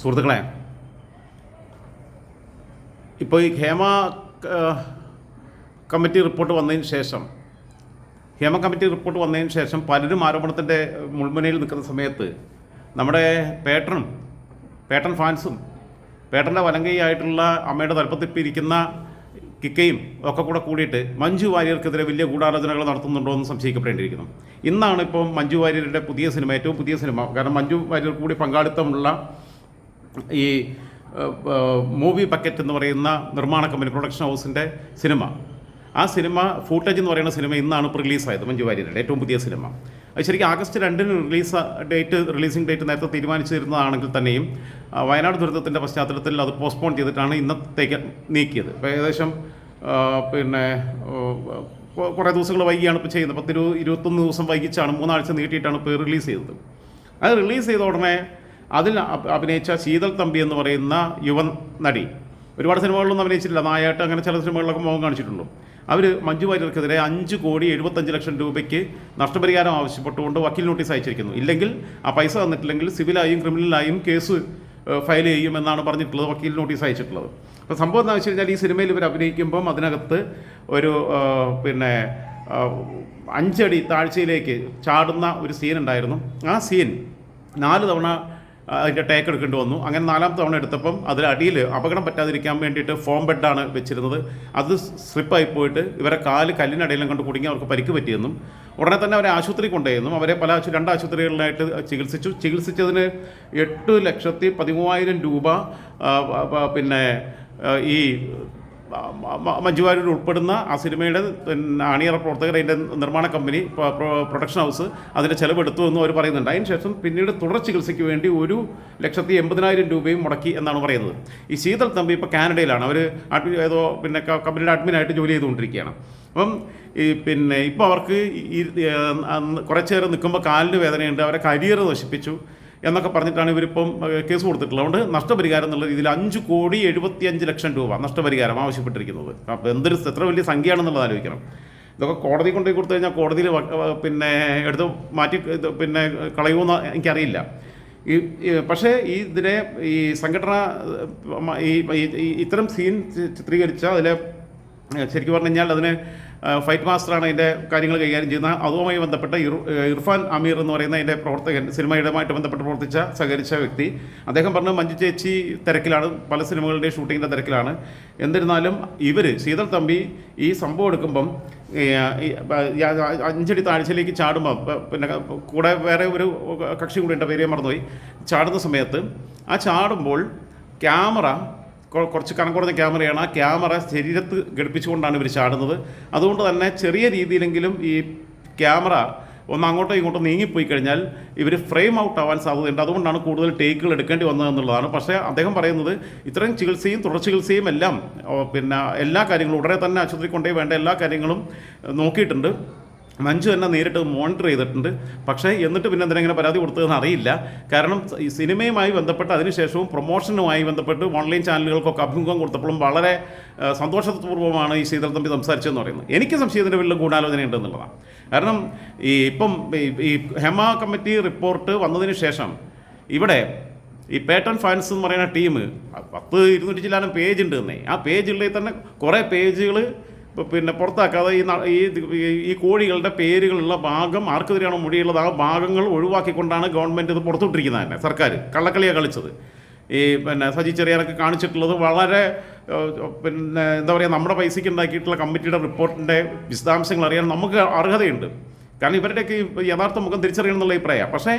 സുഹൃത്തുക്കളെ ഇപ്പോൾ ഈ ഹേമ കമ്മിറ്റി റിപ്പോർട്ട് വന്നതിന് ശേഷം ഹേമ കമ്മിറ്റി റിപ്പോർട്ട് വന്നതിന് ശേഷം പലരും ആരോപണത്തിന്റെ മുൾമുനയിൽ നിൽക്കുന്ന സമയത്ത് നമ്മുടെ പേട്ടനും പേട്ടൻ ഫാൻസും പേട്ടന്റെ വലങ്കയായിട്ടുള്ള അമ്മയുടെ തലപ്പത്തിപ്പിരിക്കുന്ന കിക്കയും ഒക്കെ കൂടെ കൂടിയിട്ട് മഞ്ജു വാര്യർക്കെതിരെ വലിയ ഗൂഢാലോചനകൾ നടത്തുന്നുണ്ടോ എന്ന് സംശയിക്കപ്പെടേണ്ടിയിരിക്കുന്നു. ഇന്നാണ് ഇപ്പം മഞ്ജു വാര്യരുടെ പുതിയ സിനിമ ഏറ്റവും പുതിയ സിനിമ. കാരണം മഞ്ജു വാര്യർ കൂടി പങ്കാളിത്തമുള്ള ഈ മൂവി പക്കറ്റ് എന്ന് പറയുന്ന നിർമ്മാണ കമ്പനി പ്രൊഡക്ഷൻ ഹൗസിന്റെ സിനിമ. ആ സിനിമ ഫൂട്ടേജ് എന്ന് പറയുന്ന സിനിമ ഇന്നാണ് ഇപ്പോൾ റിലീസായത് മഞ്ജു വാര്യരുടെ ഏറ്റവും പുതിയ സിനിമ. അത് ശരിക്കും ആഗസ്റ്റ് രണ്ടിന് റിലീസ് ഡേറ്റ് റിലീസിംഗ് ഡേറ്റ് നേരത്തെ തീരുമാനിച്ചിരുന്നതാണെങ്കിൽ തന്നെയും വയനാട് ദുരന്തത്തിന്റെ പശ്ചാത്തലത്തിൽ അത് പോസ്റ്റ്പോൺ ചെയ്തിട്ടാണ് ഇന്നത്തേക്ക് നീക്കിയത്. ഇപ്പോൾ ഏകദേശം പിന്നെ കുറേ ദിവസങ്ങൾ വൈകിയാണ് ഇപ്പോൾ ചെയ്യുന്നത്. പത്തിരു ഇരുപത്തൊന്ന് ദിവസം വൈകിച്ചാണ് മൂന്നാഴ്ച നീട്ടിയിട്ടാണ് ഇപ്പോൾ റിലീസ് ചെയ്തത്. അത് റിലീസ് ചെയ്ത ഉടനെ അതിൽ അഭിനയിച്ച ശീതൾ തമ്പി എന്ന് പറയുന്ന യുവ നടി. ഒരുപാട് സിനിമകളിലൊന്നും അഭിനയിച്ചിട്ടില്ല. നായായിട്ട് അങ്ങനെ ചില സിനിമകളിലൊക്കെ മുഖം കാണിച്ചിട്ടുള്ളൂ. അവർ മഞ്ജു വാര്യർക്കെതിരെ അഞ്ച് കോടി എഴുപത്തഞ്ച് ലക്ഷം രൂപയ്ക്ക് നഷ്ടപരിഹാരം ആവശ്യപ്പെട്ടുകൊണ്ട് വക്കീൽ നോട്ടീസ് അയച്ചിരിക്കുന്നു. ഇല്ലെങ്കിൽ ആ പൈസ തന്നിട്ടില്ലെങ്കിൽ സിവിലായും ക്രിമിനലായും കേസ് ഫയൽ ചെയ്യും എന്നാണ് പറഞ്ഞിട്ടുള്ളത് വക്കീൽ നോട്ടീസ് അയച്ചിട്ടുള്ളത്. അപ്പോൾ സംഭവം എന്താണെന്ന് വെച്ച് കഴിഞ്ഞാൽ ഈ സിനിമയിൽ ഇവർ അഭിനയിക്കുമ്പം അതിനകത്ത് ഒരു പിന്നെ അഞ്ചടി താഴ്ചയിലേക്ക് ചാടുന്ന ഒരു സീൻ ഉണ്ടായിരുന്നു. ആ സീൻ നാല് തവണ അതിന്റെ ടേക്ക് എടുക്കേണ്ടി വന്നു. അങ്ങനെ നാലാം തവണ എടുത്തപ്പം അതിൽ അടിയിൽ അപകടം പറ്റാതിരിക്കാൻ വേണ്ടിയിട്ട് ഫോം ബെഡാണ് വെച്ചിരുന്നത്. അത് സ്ലിപ്പായി പോയിട്ട് ഇവരെ കാൽ കല്ലിനടയിലും കണ്ട് കുടുങ്ങി അവർക്ക് പരിക്ക് പറ്റിയെന്നും ഉടനെ തന്നെ അവരെ ആശുപത്രി കൊണ്ടുപോയിരുന്നു അവരെ പല രണ്ട് ആശുപത്രികളിലായിട്ട് ചികിത്സിച്ചു. ചികിത്സിച്ചതിന് എട്ട് ലക്ഷത്തി പതിമൂവായിരം രൂപ പിന്നെ ഈ മഞ്ജു വാര്യർ ഉൾപ്പെടുന്ന ആ സിനിമയുടെ അണിയറ പ്രവർത്തകർ അതിന്റെ നിർമ്മാണ company pro- pro- production house അതിന്റെ ചെലവെടുത്തു എന്ന് അവർ പറയുന്നുണ്ട്. അതിന് ശേഷം പിന്നീട് തുടർ ചികിത്സയ്ക്ക് വേണ്ടി ഒരു ലക്ഷത്തി എൺപതിനായിരം രൂപയും മുടക്കി എന്നാണ് പറയുന്നത്. ഈ ശീതൾ തമ്പി ഇപ്പോൾ കാനഡയിലാണ്. അവർ അഡ്മിൻ ഏതോ പിന്നെ കമ്പനിയുടെ അഡ്മിനായിട്ട് ജോലി ചെയ്തുകൊണ്ടിരിക്കുകയാണ്. അപ്പം ഈ പിന്നെ ഇപ്പോൾ അവർക്ക് ഈ കുറച്ചേരം നിൽക്കുമ്പോൾ കാലിന് വേദനയുണ്ട്. അവരെ കരിയർ നശിപ്പിച്ചു. എന്നൊക്കെ പറഞ്ഞിട്ടാണ് ഇവരിപ്പം കേസ് കൊടുത്തിട്ടുള്ളത്. അതുകൊണ്ട് നഷ്ടപരിഹാരം എന്നുള്ള രീതിയിൽ അഞ്ച് കോടി എഴുപത്തിയഞ്ച് ലക്ഷം രൂപ നഷ്ടപരിഹാരം ആവശ്യപ്പെട്ടിരിക്കുന്നത്. അപ്പോൾ എന്തൊരു എത്ര വലിയ സംഖ്യയാണെന്നുള്ളത് ആലോചിക്കണം. ഇതൊക്കെ കോടതി കൊണ്ടുപോയി കൊടുത്തു കഴിഞ്ഞാൽ കോടതിയിൽ പിന്നെ എടുത്ത് മാറ്റി പിന്നെ കളയുമെന്ന് എനിക്കറിയില്ല. ഈ പക്ഷേ ഈ ഇതിനെ ഈ സംഘടന ഈ ഇത്തരം സീൻ ചിത്രീകരിച്ച അതിലെ ശരിക്കും പറഞ്ഞു കഴിഞ്ഞാൽ അതിന് ഫൈറ്റ് മാസ്റ്ററാണ് അതിന്റെ കാര്യങ്ങൾ കൈകാര്യം ചെയ്യുന്നത്. അതുമായി ബന്ധപ്പെട്ട ഇർഫാൻ അമീർ എന്ന് പറയുന്ന അതിന്റെ പ്രവർത്തകൻ സിനിമയുമായിട്ട് ബന്ധപ്പെട്ട് പ്രവർത്തിച്ച സഹകരിച്ച വ്യക്തി. അദ്ദേഹം പറഞ്ഞു മഞ്ജു ചേച്ചി തിരക്കിലാണ് പല സിനിമകളുടെയും ഷൂട്ടിങ്ങിന്റെ തിരക്കിലാണ്. എന്നിരുന്നാലും ഇവർ ശീതൾ തമ്പി ഈ സംഭവം എടുക്കുമ്പം അഞ്ചടി താഴ്ചയിലേക്ക് ചാടുമ്പോൾ പിന്നെ കൂടെ വേറെ ഒരു കക്ഷി കൂടി ഉണ്ട് പേര് മറന്നുപോയി ചാടുന്ന സമയത്ത് ആ ചാടുമ്പോൾ ക്യാമറ കുറച്ച് കനം കുറഞ്ഞ ക്യാമറയാണ്. ആ ക്യാമറ ശരീരത്ത് ഘടിപ്പിച്ചുകൊണ്ടാണ് ഇവർ ചാടുന്നത്. അതുകൊണ്ട് തന്നെ ചെറിയ രീതിയിലെങ്കിലും ഈ ക്യാമറ ഒന്ന് അങ്ങോട്ടോ ഇങ്ങോട്ടോ നീങ്ങിപ്പോയി കഴിഞ്ഞാൽ ഇവർ ഫ്രെയിം ഔട്ട് ആവാൻ സാധ്യതയുണ്ട്. അതുകൊണ്ടാണ് കൂടുതൽ ടേക്കുകൾ എടുക്കേണ്ടി വന്നത് എന്നുള്ളതാണ്. പക്ഷേ അദ്ദേഹം പറയുന്നത് ഇത്രയും ചികിത്സയും തുടർ ചികിത്സയും എല്ലാം പിന്നെ എല്ലാ കാര്യങ്ങളും ഉടനെ തന്നെ ആശുപത്രി കൊണ്ടുപോയി വേണ്ട എല്ലാ കാര്യങ്ങളും നോക്കിയിട്ടുണ്ട്. മഞ്ജു എന്നെ നേരിട്ട് മോണിറ്റർ ചെയ്തിട്ടുണ്ട്. പക്ഷേ എന്നിട്ട് പിന്നെ എന്തിനെങ്ങനെ പരാതി കൊടുത്തതെന്ന് അറിയില്ല. കാരണം ഈ സിനിമയുമായി ബന്ധപ്പെട്ട് അതിനുശേഷവും പ്രൊമോഷനുമായി ബന്ധപ്പെട്ട് ഓൺലൈൻ ചാനലുകൾക്കൊക്കെ അഭിമുഖം കൊടുത്തപ്പോഴും വളരെ സന്തോഷപൂർവമാണ് ഈ ശീതൾ തമ്പി സംസാരിച്ചതെന്ന് പറയുന്നത്. എനിക്ക് സംശയത്തിന്റെ വലിയ ഗൂഢാലോചനയുണ്ടെന്നുള്ളതാണ്. കാരണം ഈ ഇപ്പം ഈ ഹെമ കമ്മിറ്റി റിപ്പോർട്ട് വന്നതിന് ശേഷം ഇവിടെ ഈ പേട്ടൺ ഫാൻസ് എന്ന് പറയുന്ന ടീം പത്ത് ഇരുന്നൂറ്റി ചില്ലാനും പേജ് ഉണ്ട് തന്നെ ആ പേജുള്ളിൽ തന്നെ കുറേ പേജുകൾ പിന്നെ പുറത്താക്കാതെ ഈ ഈ കോഴികളുടെ പേരുകളുള്ള ഭാഗം ആർക്കെതിരെയാണോ മൊഴിയുള്ളത് ആ ഭാഗങ്ങൾ ഒഴിവാക്കിക്കൊണ്ടാണ് ഗവൺമെന്റ് ഇത് പുറത്തുവിട്ടിരിക്കുന്നത് തന്നെ സർക്കാർ. കള്ളക്കളിയാണ് കളിച്ചത്. ഈ പിന്നെ സജി ചെറിയാനൊക്കെ കാണിച്ചിട്ടുള്ളത് വളരെ പിന്നെ എന്താ പറയുക നമ്മുടെ പൈസയ്ക്ക് ഉണ്ടാക്കിയിട്ടുള്ള കമ്മിറ്റിയുടെ റിപ്പോർട്ടിന്റെ വിശദാംശങ്ങൾ അറിയാൻ നമുക്ക് അർഹതയുണ്ട്. കാരണം ഇവരുടെയൊക്കെ യഥാർത്ഥ മുഖം തിരിച്ചറിയണം എന്നുള്ള അഭിപ്രായമാണ്. പക്ഷേ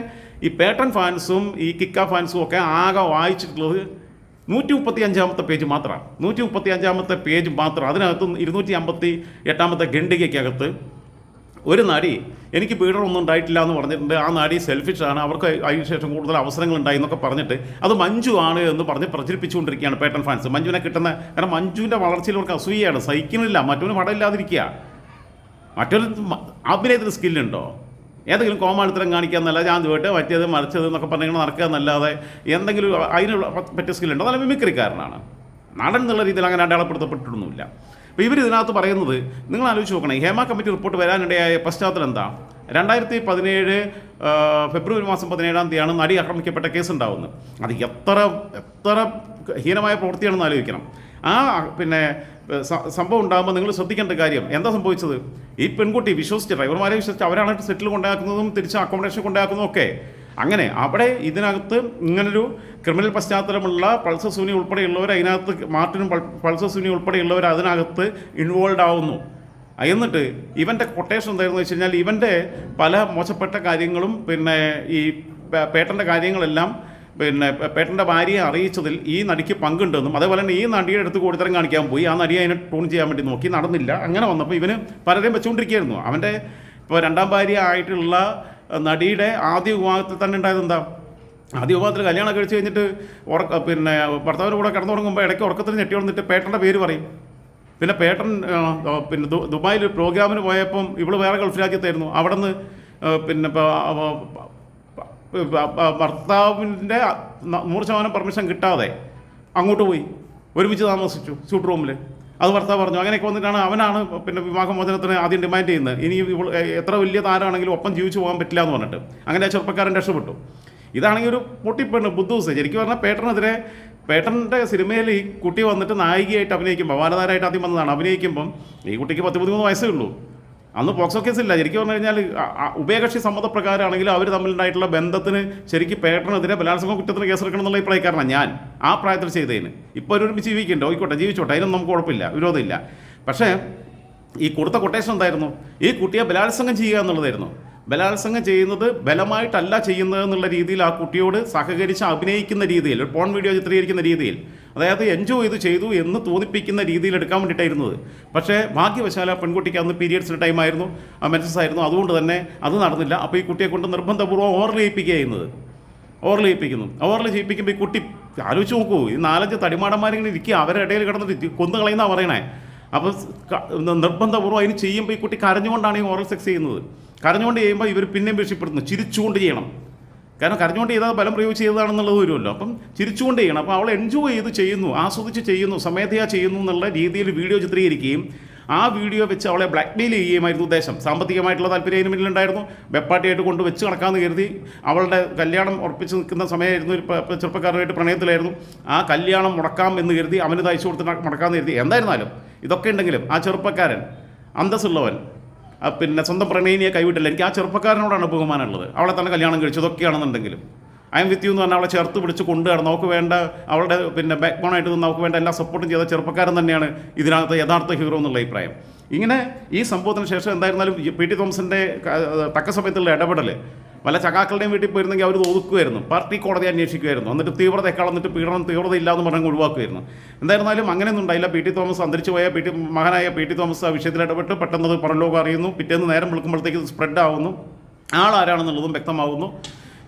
ഈ പേട്ടൺ ഫാൻസും ഈ കിക്ക ഫാൻസും ഒക്കെ ആകെ വായിച്ചിട്ടുള്ളത് നൂറ്റി മുപ്പത്തി അഞ്ചാമത്തെ പേജ് മാത്രമാണ്. നൂറ്റി മുപ്പത്തി അഞ്ചാമത്തെ പേജ് മാത്രം. അതിനകത്ത് ഇരുന്നൂറ്റി അമ്പത്തി എട്ടാമത്തെ ഖണ്ഡികയ്ക്കകത്ത് ഒരു നാടി എനിക്ക് പീഡനമൊന്നും ഉണ്ടായിട്ടില്ല എന്ന് പറഞ്ഞിട്ടുണ്ട്. ആ നാടി സെൽഫിഷ് ആണ് അവർക്ക് അതിനുശേഷം കൂടുതൽ അവസരങ്ങൾ ഉണ്ടായി എന്നൊക്കെ പറഞ്ഞിട്ട് അത് മഞ്ജു ആണ് എന്ന് പറഞ്ഞ് പ്രചരിപ്പിച്ചുകൊണ്ടിരിക്കുകയാണ് പേട്ടൺ ഫാൻസ്. മഞ്ജുവിനെ കിട്ടുന്ന കാരണം മഞ്ജുവിന്റെ വളർച്ചയിൽ അവർക്ക് അസൂയാണ് സഹിക്കുന്നില്ല. മറ്റൊരു പടമില്ലാതിരിക്കുക. മറ്റൊരു അഭിനയത്തിന് സ്കില്ലുണ്ടോ? ഏതെങ്കിലും കോമാളിത്തരം കാണിക്കുക എന്നല്ല ഞാൻ പോയിട്ട് മറ്റേത് മറിച്ചത് എന്നൊക്കെ പറഞ്ഞിങ്ങനെ നടക്കുക എന്നല്ലാതെ എന്തെങ്കിലും അതിന് പറ്റിയ സ്കില്ലുണ്ടോ അതല്ല മിമിക്രിക്കാരനാണ് നടൻ എന്നുള്ള രീതിയിൽ അങ്ങനെ അടയാളപ്പെടുത്തപ്പെട്ടിട്ടൊന്നുമില്ല. അപ്പോൾ ഇവർ ഇതിനകത്ത് പറയുന്നത് നിങ്ങൾ ആലോചിച്ച് നോക്കണേ ഹേമ കമ്മിറ്റി റിപ്പോർട്ട് വരാനിടയായ പശ്ചാത്തലം എന്താ? രണ്ടായിരത്തി പതിനേഴ് ഫെബ്രുവരി മാസം പതിനേഴാം തീയതിയാണ് നടി ആക്രമിക്കപ്പെട്ട കേസ് ഉണ്ടാവുന്നത്. അത് എത്ര എത്ര ഹീനമായ പ്രവൃത്തിയാണെന്ന് ആലോചിക്കണം. ആ പിന്നെ സംഭവം ഉണ്ടാകുമ്പോൾ നിങ്ങൾ ശ്രദ്ധിക്കേണ്ട കാര്യം. എന്താ സംഭവിച്ചത്? ഈ പെൺകുട്ടി വിശ്വസിച്ച് ഡ്രൈവർമാരെ വിശ്വസിച്ച് അവരാണ് സെറ്റിൽ കൊണ്ടാക്കുന്നതും തിരിച്ച് അക്കോമഡേഷൻ കൊണ്ടാക്കുന്നതും ഒക്കെ. അങ്ങനെ അവിടെ ഇതിനകത്ത് ഇങ്ങനൊരു ക്രിമിനൽ പശ്ചാത്തലമുള്ള പൾസർ സുനി ഉൾപ്പെടെയുള്ളവർ അതിനകത്ത് മാർട്ടിനും പൾ- പൾസർ സുനി ഉൾപ്പെടെയുള്ളവർ അതിനകത്ത് ഇൻവോൾവ് ആവുന്നു. എന്നിട്ട് ഇവന്റെ കൊട്ടേഷൻ എന്തായിരുന്നു വെച്ച് കഴിഞ്ഞാൽ ഇവന്റെ പല മോശപ്പെട്ട കാര്യങ്ങളും പിന്നെ ഈ പേട്ടന്റെ കാര്യങ്ങളെല്ലാം പിന്നെ പേട്ടന്റെ ഭാര്യയെ അറിയിച്ചതിൽ ഈ നടിക്ക് പങ്കുണ്ടെന്നും അതേപോലെ തന്നെ ഈ നടിയുടെ അടുത്ത് കൂടുതലും കാണിക്കാൻ പോയി. ആ നടിയെ അതിനെ ടൂൺ ചെയ്യാൻ വേണ്ടി നോക്കി. നടന്നില്ല. അങ്ങനെ വന്നപ്പോൾ ഇവന് പലരെയും വെച്ചുകൊണ്ടിരിക്കുകയായിരുന്നു. അവന്റെ ഇപ്പോൾ രണ്ടാം ഭാര്യ ആയിട്ടുള്ള നടിയുടെ ആദ്യ വിവാഹത്തിൽ തന്നെ ഉണ്ടായത് എന്താ? ആദ്യ വിഭാഗത്തിൽ കല്യാണം കഴിച്ച് കഴിഞ്ഞിട്ട് ഉറക്ക പിന്നെ ഭർത്താവിന്റെ കൂടെ കിടന്നുറങ്ങുമ്പോൾ ഇടയ്ക്ക് ഉറക്കത്തിൽ ഞെട്ടി വന്നിട്ട് പേട്ടന്റെ പേര് പറയും. പിന്നെ പേട്ടൻ പിന്നെ ദുബായിൽ പ്രോഗ്രാമിന് പോയപ്പം ഇവൾ വേറെ ഗൾഫ് രാജ്യത്തായിരുന്നു അവിടെ നിന്ന് പിന്നെ ഭർത്താവിന്റെ നൂറ് ശതമാനം പെർമിഷൻ കിട്ടാതെ അങ്ങോട്ട് പോയി. ഒരുമിച്ച് താമസിച്ചു സ്യൂട്ട് റൂമിൽ അത് ഭർത്താവ് പറഞ്ഞു അങ്ങനെയൊക്കെ വന്നിട്ടാണ് അവനാണ് പിന്നെ വിവാഹമോചനത്തിന് ആദ്യം ഡിമാൻഡ് ചെയ്യുന്നത്. ഇനി ഇവൾ എത്ര വലിയ താരമാണെങ്കിലും ഒപ്പം ജീവിച്ചു പോകാൻ പറ്റില്ല എന്ന് പറഞ്ഞിട്ട്. അങ്ങനെ ആ ചെറുപ്പക്കാരൻ രക്ഷപ്പെട്ടു. ഇതാണെങ്കിൽ ഒരു പൊട്ടിപ്പെണ്ണ് ബുദ്ധൂസ്. ശരിക്കും പറഞ്ഞാൽ പേട്ടനെതിരെ പേട്ടന്റെ സിനിമയിൽ ഈ കുട്ടി വന്നിട്ട് നായികയായിട്ട് അഭിനയിക്കുമ്പോൾ ബാലതാരമായിട്ട് ആദ്യം വന്നതാണ് അഭിനയിക്കുമ്പം ഈ കുട്ടിക്ക് പത്ത് പതിമൂന്ന് വയസ്സേ ഉള്ളൂ. അന്ന് പോക്സോ ഇല്ല. ശരിക്കും പറഞ്ഞു കഴിഞ്ഞാൽ ഉഭയകക്ഷി സമ്മതപ്രകാരമാണെങ്കിലും അവർ തമ്മിലുണ്ടായിട്ടുള്ള ബന്ധത്തിന് ശരിക്കും പേട്ടനെതിരെ ബലാത്സംഗ കുറ്റത്തിന് കേസെടുക്കണം എന്നുള്ള അഭിപ്രായക്കാരനാണ് ഞാൻ ആ പ്രായത്തിൽ ചെയ്തതിന്. ഇപ്പോൾ ഒരുമിച്ച് ജീവിക്കണ്ടോ? ആയിക്കോട്ടെ ജീവിച്ചോട്ടെ. അതിനൊന്നും നമുക്ക് കുഴപ്പമില്ല വിരോധമില്ല. പക്ഷേ ഈ കൊടുത്ത കൊട്ടേഷൻ എന്തായിരുന്നു? ഈ കുട്ടിയെ ബലാത്സംഗം ചെയ്യുക എന്നുള്ളതായിരുന്നു. ബലാത്സംഗം ചെയ്യുന്നത് ബലമായിട്ടല്ല ചെയ്യുന്നത് എന്നുള്ള രീതിയിൽ ആ കുട്ടിയോട് സഹകരിച്ച് അഭിനയിക്കുന്ന രീതിയിൽ ഒരു പോൺ വീഡിയോ ചിത്രീകരിക്കുന്ന രീതിയിൽ അതായത് എൻജോയ് ചെയ്ത് ചെയ്തു എന്ന് തോന്നിപ്പിക്കുന്ന രീതിയിൽ എടുക്കാൻ വേണ്ടിയിട്ടായിരുന്നത് പക്ഷേ ഭാഗ്യവശാല പെൺകുട്ടിക്ക് അന്ന് പീരിയഡ്സിന്റെ ടൈമായിരുന്നു മെൻസസ് ആയിരുന്നു അതുകൊണ്ട് തന്നെ അത് നടന്നില്ല. അപ്പോൾ ഈ കുട്ടിയെ കൊണ്ട് നിർബന്ധപൂർവം ഓവർ ചെയ്യിപ്പിക്കുക ചെയ്യുന്നത്. ഓവർ ചെയ്യിപ്പിക്കുന്നു ഓവർ ചെയ്യിപ്പിക്കുമ്പോൾ ഈ കുട്ടി ആലോചിച്ച് നോക്കൂ ഈ നാലഞ്ച് തടിമാടന്മാരിങ്ങനെ ഇരിക്കുക അവരുടെ ഇടയിൽ കിടന്നിട്ട് കൊന്നു കളയുന്നതാണ് പറയണേ. അപ്പോൾ നിർബന്ധപൂർവം അതിന് ചെയ്യുമ്പോൾ ഈ കുട്ടി കരഞ്ഞുകൊണ്ടാണ് ഈ ഓറൽ സെക്സ് ചെയ്യുന്നത്. കരഞ്ഞുകൊണ്ട് ചെയ്യുമ്പോൾ ഇവർ പിന്നെയും ഭീഷണിപ്പെടുന്നു ചിരിച്ചുകൊണ്ട് ചെയ്യണം. കാരണം കരഞ്ഞുകൊണ്ട് ചെയ്താൽ ബലം പ്രയോഗിച്ച് ചെയ്തതാണെന്നുള്ളത് വരുമല്ലോ. അപ്പം ചിരിച്ചുകൊണ്ട് ചെയ്യണം. അപ്പോൾ അവൾ എൻജോയ് ചെയ്ത് ചെയ്യുന്നു ആസ്വദിച്ച് ചെയ്യുന്നു സമേധയാ ചെയ്യുന്നു എന്നുള്ള രീതിയിൽ വീഡിയോ ചിത്രീകരിക്കുകയും ആ വീഡിയോ വെച്ച് അവളെ ബ്ലാക്ക്മെയിൽ ചെയ്യുകയുമായിരുന്നു ഉദ്ദേശം. സാമ്പത്തികമായിട്ടുള്ള താല്പര്യം അതിന് മുന്നിലുണ്ടായിരുന്നു. വെപ്പാട്ടിയായിട്ട് കൊണ്ട് വെച്ച് നടക്കാമെന്ന് കരുതി അവളുടെ കല്യാണം ഉറപ്പിച്ച് നിൽക്കുന്ന സമയമായിരുന്നു ഒരു ചെറുപ്പക്കാരുമായിട്ട് പ്രണയത്തിലായിരുന്നു. ആ കല്യാണം മുടക്കാം എന്ന് കരുതി അവന് തയ്ച്ചു കൊടുത്ത് മുടക്കാമെന്ന് കരുതി. എന്തായിരുന്നാലും ഇതൊക്കെ ഉണ്ടെങ്കിലും ആ ചെറുപ്പക്കാരൻ അന്തസ്സുള്ളവൻ പിന്നെ സ്വന്തം പ്രണയിനിയെ കൈവിട്ടില്ല. എനിക്ക് ആ ചെറുപ്പക്കാരനോടാണ് ബഹുമാനമുള്ളത്. അവളെ തന്നെ കല്യാണം കഴിച്ചു. ഇതൊക്കെയാണെന്നുണ്ടെങ്കിലും ഐ എം വിത്ത് യു എന്ന് പറഞ്ഞാൽ അവളെ ചേർത്ത് പിടിച്ച് കൊണ്ടുവരണം നമുക്ക് വേണ്ട അവളുടെ പിന്നെ ബാക്ക് ബോണായിട്ട് നിന്ന് നമുക്ക് വേണ്ട എല്ലാ സപ്പോർട്ടും ചെയ്ത ചെറുപ്പക്കാരൻ തന്നെയാണ് ഇതിനകത്ത് യഥാർത്ഥ ഹീറോ എന്നുള്ള അഭിപ്രായം. ഇങ്ങനെ ഈ സംഭവത്തിന് ശേഷം എന്തായിരുന്നാലും പി ടി തോമസിന്റെ തക്ക സമയത്തുള്ള ഇടപെടൽ പല ചകാക്കളുടെയും വീട്ടിൽ പോയിരുന്നെങ്കിൽ അവർ ഒതുക്കുമായിരുന്നു. പാർട്ടി കോടതി അന്വേഷിക്കുമായിരുന്നു. എന്നിട്ട് തീവ്രത കളന്നിട്ട് പീഡനം തീവ്രത ഇല്ലാന്ന് പറഞ്ഞ് ഒഴിവാക്കുമായിരുന്നു. എന്തായിരുന്നാലും അങ്ങനെയൊന്നും ഉണ്ടായില്ല. പി ടി തോമസ് അന്തരിച്ചു പോയ പി ടി മകനായ പി ടി തോമസ് ആ വിഷയത്തിൽ ഇടപെട്ട്. പെട്ടെന്ന് അത് പുറംലോകം അറിയുന്നു. പിറ്റേന്ന് നേരം വിളിക്കുമ്പോഴത്തേക്ക് സ്പ്രെഡ് ആവുന്നു. ആരാണെന്നുള്ളതും വ്യക്തമാവുന്നു.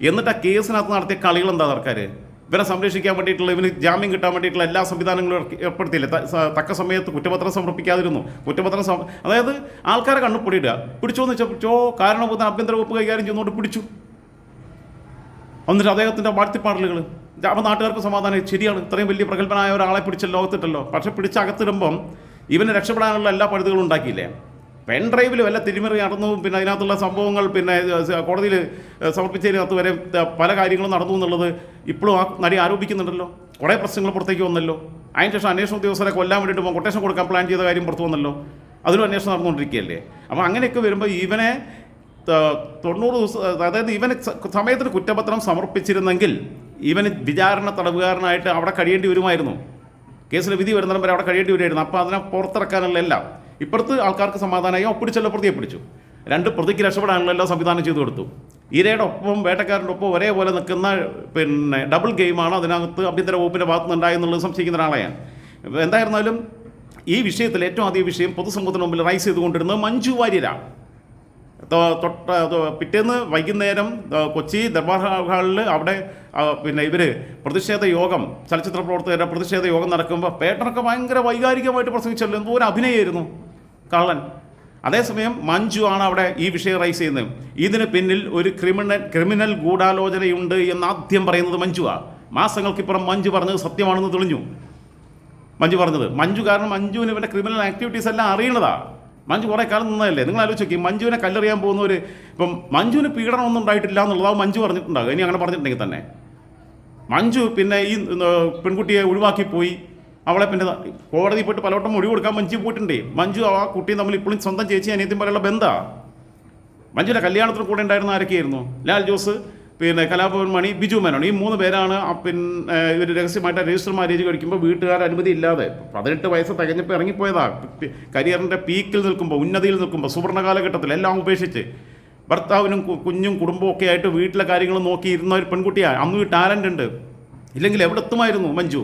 എന്നിട്ട് ആ കേസിനകത്ത് നടത്തിയ കളികൾ എന്താ സർക്കാർ ഇവരെ സംരക്ഷിക്കാൻ വേണ്ടിയിട്ടുള്ള ഇവന് ജാമ്യം കിട്ടാൻ വേണ്ടിയിട്ടുള്ള എല്ലാ സംവിധാനങ്ങളും ഏർപ്പെടുത്തിയില്ല. തക്ക സമയത്ത് കുറ്റപത്രം സമർപ്പിക്കാതിരുന്നു. കുറ്റപത്രം അതായത് ആൾക്കാരെ കണ്ണു പൊടിയിടുക. പിടിച്ചു എന്ന് പിടിച്ചോ കാരണഭൂത ആഭ്യന്തര വകുപ്പ് കൈകാര്യം ചെയ്യുന്നതുകൊണ്ട് പിടിച്ചു. എന്നിട്ട് അദ്ദേഹത്തിന്റെ വാഴ്ത്തിപ്പാടലുകൾ അപ്പം നാട്ടുകാർക്ക് സമാധാനം ശരിയാണ് ഇത്രയും വലിയ പ്രഗത്ഭനായ ഒരാളെ പിടിച്ച ലോകത്തിട്ടല്ലോ. പക്ഷേ പിടിച്ചകത്തിടുമ്പം ഇവന് രക്ഷപ്പെടാനുള്ള എല്ലാ പഴുതുകളും ഉണ്ടാക്കിയില്ലേ? പെൻ ഡ്രൈവിൽ വല്ല തിരിമറി നടന്നു പിന്നെ അതിനകത്തുള്ള സംഭവങ്ങൾ പിന്നെ കോടതിയിൽ സമർപ്പിച്ചതിനകത്ത് വരെ പല കാര്യങ്ങളും നടന്നു എന്നുള്ളത് ഇപ്പോഴും ആ നടി ആരോപിക്കുന്നുണ്ടല്ലോ. കുറേ പ്രശ്നങ്ങൾ പുറത്തേക്ക് വന്നല്ലോ. അതിന് ശേഷം അന്വേഷണ ഉദ്യോഗസ്ഥരെ കൊല്ലാൻ വേണ്ടിയിട്ട് കൊട്ടേഷൻ കൊടുക്കാൻ പ്ലാൻ ചെയ്ത കാര്യം പുറത്തു വന്നല്ലോ. അതിലും അന്വേഷണം നടന്നുകൊണ്ടിരിക്കുകയല്ലേ? അപ്പോൾ അങ്ങനെയൊക്കെ വരുമ്പോൾ ഇവനെ തൊണ്ണൂറ് ദിവസം അതായത് ഇവന് സമയത്തിന് കുറ്റപത്രം സമർപ്പിച്ചിരുന്നെങ്കിൽ ഇവന് വിചാരണ തടവുകാരനായിട്ട് അവിടെ കഴിയേണ്ടി വരുമായിരുന്നു. കേസിൽ വിധി വരുന്നിടം വരെ അവിടെ കഴിയേണ്ടി വരുമായിരുന്നു. അപ്പോൾ അതിനെ പുറത്തിറക്കാനുള്ള എല്ലാം ഇപ്പുറത്ത് ആൾക്കാർക്ക് സമാധാനമായി "ഓ, പിടിച്ചല്ലോ പ്രതിയെ പിടിച്ചു. രണ്ട് പ്രതിക്ക് രക്ഷപ്പെടാനുള്ള എല്ലാം സംവിധാനം ചെയ്തു കൊടുത്തു. ഇരയുടെ ഒപ്പം വേട്ടക്കാരന്റെ ഒപ്പം ഒരേപോലെ നിൽക്കുന്ന പിന്നെ ഡബിൾ ഗെയിമാണ് അതിനകത്ത് ആഭ്യന്തര വകുപ്പിന്റെ ഭാഗത്ത് നിന്നുണ്ടായെന്നുള്ളത് സംശയിക്കുന്ന ഒരാളെയാണ് എന്തായിരുന്നാലും ഈ വിഷയത്തിൽ ഏറ്റവും ആദ്യ വിഷയം പൊതുസമൂഹത്തിന് മുമ്പിൽ റൈസ് ചെയ്തുകൊണ്ടിരുന്നത് മഞ്ജു വാര്യരാണ് തൊട്ട പിറ്റേന്ന് വൈകുന്നേരം കൊച്ചി ദർബാർ ഹാളിൽ അവിടെ പിന്നെ ഇവർ പ്രതിഷേധ യോഗം ചലച്ചിത്ര പ്രവർത്തകരുടെ പ്രതിഷേധ യോഗം നടക്കുമ്പോൾ പേട്ടനൊക്കെ ഭയങ്കര വൈകാരികമായിട്ട് പ്രസംഗിച്ചല്ലോ. എന്തോ ഒരു അഭിനയമായിരുന്നു കള്ളൻ. അതേസമയം മഞ്ജു ആണ് അവിടെ ഈ വിഷയം റൈസ് ചെയ്യുന്നത്. ഇതിന് പിന്നിൽ ഒരു ക്രിമിനൽ ക്രിമിനൽ ഗൂഢാലോചനയുണ്ട് എന്ന് ആദ്യം പറയുന്നത് മഞ്ജുവാണ് മാസങ്ങൾക്കിപ്പുറം മഞ്ജു പറഞ്ഞത് സത്യമാണെന്ന് തെളിഞ്ഞു. മഞ്ജു പറഞ്ഞത് മഞ്ജു കാരണം മഞ്ജുവിന് ഇവന്റെ ക്രിമിനൽ ആക്ടിവിറ്റീസ് എല്ലാം അറിയണതാണ് മഞ്ജു കുറേ കാലം നിന്നതല്ലേ? നിങ്ങൾ ആലോചിച്ച് മഞ്ജുവിനെ കല്ലെറിയാൻ പോകുന്നവർ ഇപ്പം മഞ്ജുവിന് പീഡനം ഒന്നും ഉണ്ടായിട്ടില്ല എന്നുള്ളതാവും മഞ്ജു പറഞ്ഞിട്ടുണ്ടാകും ഇനി അങ്ങനെ പറഞ്ഞിട്ടുണ്ടെങ്കിൽ തന്നെ. മഞ്ജു പിന്നെ ഈ പെൺകുട്ടിയെ ഒഴിവാക്കി പോയി അവളെ പിന്നെ കോടതി പോയിട്ട് പലവട്ടം മൊഴി കൊടുക്കാൻ മഞ്ജു പോയിട്ടുണ്ട്. മഞ്ജു ആ കുട്ടിയും തമ്മിൽ ഇപ്പോഴും സ്വന്തം ചേച്ചി അനിയത്തിയും പോലെയുള്ള ബന്ധാ? മഞ്ജുവിന്റെ കല്യാണത്തിന് കൂടെ ഉണ്ടായിരുന്ന ആരൊക്കെയായിരുന്നു? ലാൽ ജോസ് പിന്നെ കലാഭവൻ മണി ബിജു മേനോൻ. ഈ മൂന്ന് പേരാണ് പിന്നെ ഇവർ രഹസ്യമായിട്ട് രജിസ്റ്റർ മാരേജ് കഴിക്കുമ്പോൾ വീട്ടുകാർ അനുമതി ഇല്ലാതെ പതിനെട്ട് വയസ്സ് തികഞ്ഞപ്പോൾ ഇറങ്ങിപ്പോയതാ. കരിയറിന്റെ പീക്കിൽ നിൽക്കുമ്പോൾ ഉന്നതിയിൽ നിൽക്കുമ്പോൾ സുവർണ കാലഘട്ടത്തിൽ എല്ലാം ഉപേക്ഷിച്ച് ഭർത്താവിനും കുഞ്ഞും കുടുംബവും ഒക്കെ ആയിട്ട് വീട്ടിലെ കാര്യങ്ങൾ നോക്കി ഇരുന്ന ഒരു പെൺകുട്ടിയാണ് അന്ന് ടാലന്റ് ഉണ്ട്. ഇല്ലെങ്കിൽ എവിടെത്തുമായിരുന്നു മഞ്ജു?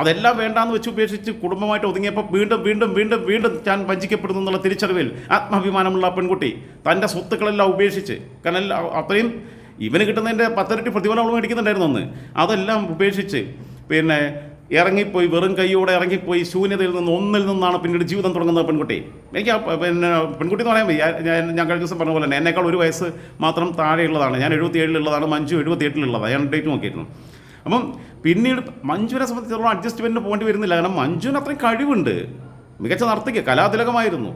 അതെല്ലാം വേണ്ടാന്ന് വെച്ച് ഉപേക്ഷിച്ച് കുടുംബമായിട്ട് ഒതുങ്ങിയപ്പോൾ വീണ്ടും വീണ്ടും വീണ്ടും വീണ്ടും ഞാൻ വഞ്ചിക്കപ്പെടുന്നു എന്നുള്ള തിരിച്ചറിവിൽ ആത്മാഭിമാനമുള്ള പെൺകുട്ടി തന്റെ സ്വത്തുക്കളെല്ലാം ഉപേക്ഷിച്ച് കാരണം അത്രയും ഇവന് കിട്ടുന്നതിന്റെ പത്തരട്ടി പ്രതിഫലം അവൾ മേടിക്കുന്നുണ്ടായിരുന്നു അന്ന്. അതെല്ലാം ഉപേക്ഷിച്ച് പിന്നെ ഇറങ്ങിപ്പോയി വെറും കൈയോടെ ഇറങ്ങിപ്പോയി ശൂന്യതയിൽ നിന്ന് ഒന്നിൽ നിന്നാണ് പിന്നീട് ജീവിതം തുടങ്ങുന്നത് പെൺകുട്ടി. എനിക്ക് പിന്നെ പെൺകുട്ടി എന്ന് പറയാൻ ഞാൻ ഞാൻ കഴിഞ്ഞ ദിവസം പറഞ്ഞ പോലെ തന്നെ എന്നേക്കാൾ ഒരു വയസ്സ് മാത്രം താഴെയുള്ളതാണ്. ഞാൻ എഴുപത്തി ഏഴിലുള്ളതാണ് മഞ്ജു എഴുപത്തി എട്ടിലുള്ളതാണ് ഞാൻ ഡേറ്റ് നോക്കിയിരുന്നു. അപ്പം പിന്നീട് മഞ്ജുവിനെ സംബന്ധിച്ചിടത്തോളം അഡ്ജസ്റ്റ്മെന്റിന് പോകേണ്ടി വരുന്നില്ല. കാരണം മഞ്ജുവിന് അത്രയും കഴിവുണ്ട്. മികച്ച നർത്തകി കലാതിലകമായിരുന്നു.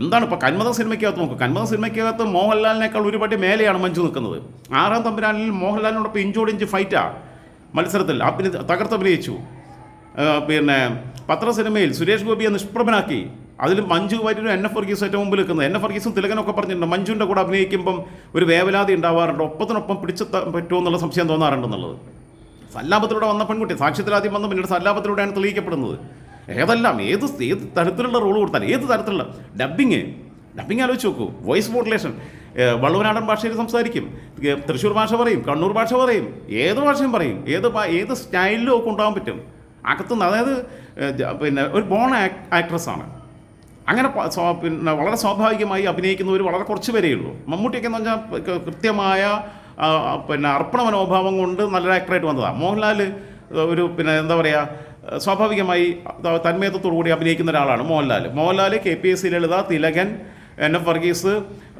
എന്താണ് ഇപ്പോൾ കന്മത സിനിമയ്ക്കകത്ത് നോക്കുക കന്മത സിനിമയ്ക്കകത്ത് മോഹൻലാലിനേക്കാൾ ഒരുപാട് മേലെയാണ് മഞ്ജു നിൽക്കുന്നത്. ആറാം തമ്പുരാനിൽ മോഹൻലാലിനോടൊപ്പം ഇഞ്ചോട് ഇഞ്ച് ഫൈറ്റാ മത്സരത്തിൽ അഭിനയി തകർത്തഭിനയിച്ചു പിന്നെ പത്ര സിനിമയിൽ സുരേഷ് ഗോപിയെ നിഷ്പ്രഭനാക്കി. അതിൽ മഞ്ജു വാര്യരും എൻ എഫ് വർഗീസും ഏറ്റവും മുമ്പിൽ നിൽക്കുന്നത് എൻ എഫ് വർഗീസും തിലകനൊക്കെ പറഞ്ഞിട്ടുണ്ട്. മഞ്ജുവിന്റെ കൂടെ അഭിനയിക്കുമ്പം ഒരു വേവലാതി ഉണ്ടാവാറുണ്ട്. ഒപ്പത്തിനൊപ്പം പിടിച്ചെത്താൻ പറ്റുമോ എന്നുള്ള സംശയം തോന്നാറുണ്ടെന്നുള്ളത്. സല്ലാപത്തിലൂടെ വന്ന പെൺകുട്ടി സാക്ഷ്യത്തിലാദ്യം വന്ന പിന്നീട് സല്ലാപത്തിലൂടെയാണ് തെളിയിക്കപ്പെടുന്നത്. ഏതെല്ലാം ഏത് ഏത് തരത്തിലുള്ള റോൾ കൊടുത്താൽ ഏത് തരത്തിലുള്ള ഡബ്ബിങ് ഡബ്ബിങ് ആലോചിച്ച് നോക്കൂ. വോയിസ് മോഡുലേഷൻ വള്ളുവനാടൻ ഭാഷയിൽ സംസാരിക്കും. തൃശ്ശൂർ ഭാഷ പറയും കണ്ണൂർ ഭാഷ പറയും ഏത് ഭാഷയും പറയും. ഏത് ഏത് സ്റ്റൈലിലും ഒക്കെ ഉണ്ടാകാൻ പറ്റും. അകത്തുനിന്ന് അതായത് പിന്നെ ഒരു ബോൺ ആക്ട്രസ് ആണ്. അങ്ങനെ പിന്നെ വളരെ സ്വാഭാവികമായി അഭിനയിക്കുന്നവർ വളരെ കുറച്ച് പേരേ ഉള്ളൂ. മമ്മൂട്ടിയൊക്കെ എന്ന് പറഞ്ഞാൽ കൃത്യമായ പിന്നെ അർപ്പണ മനോഭാവം കൊണ്ട് നല്ലൊരു ആക്ടറായിട്ട് വന്നതാണ് മോഹൻലാൽ ഒരു പിന്നെ എന്താ പറയുക സ്വാഭാവികമായി തന്മയത്വത്തോടുകൂടി തന്മയത്വത്തോടു കൂടി അഭിനയിക്കുന്ന ഒരാളാണ് Mohanlal Mohanlal K P S C Lalitha Thilakan N F Varghese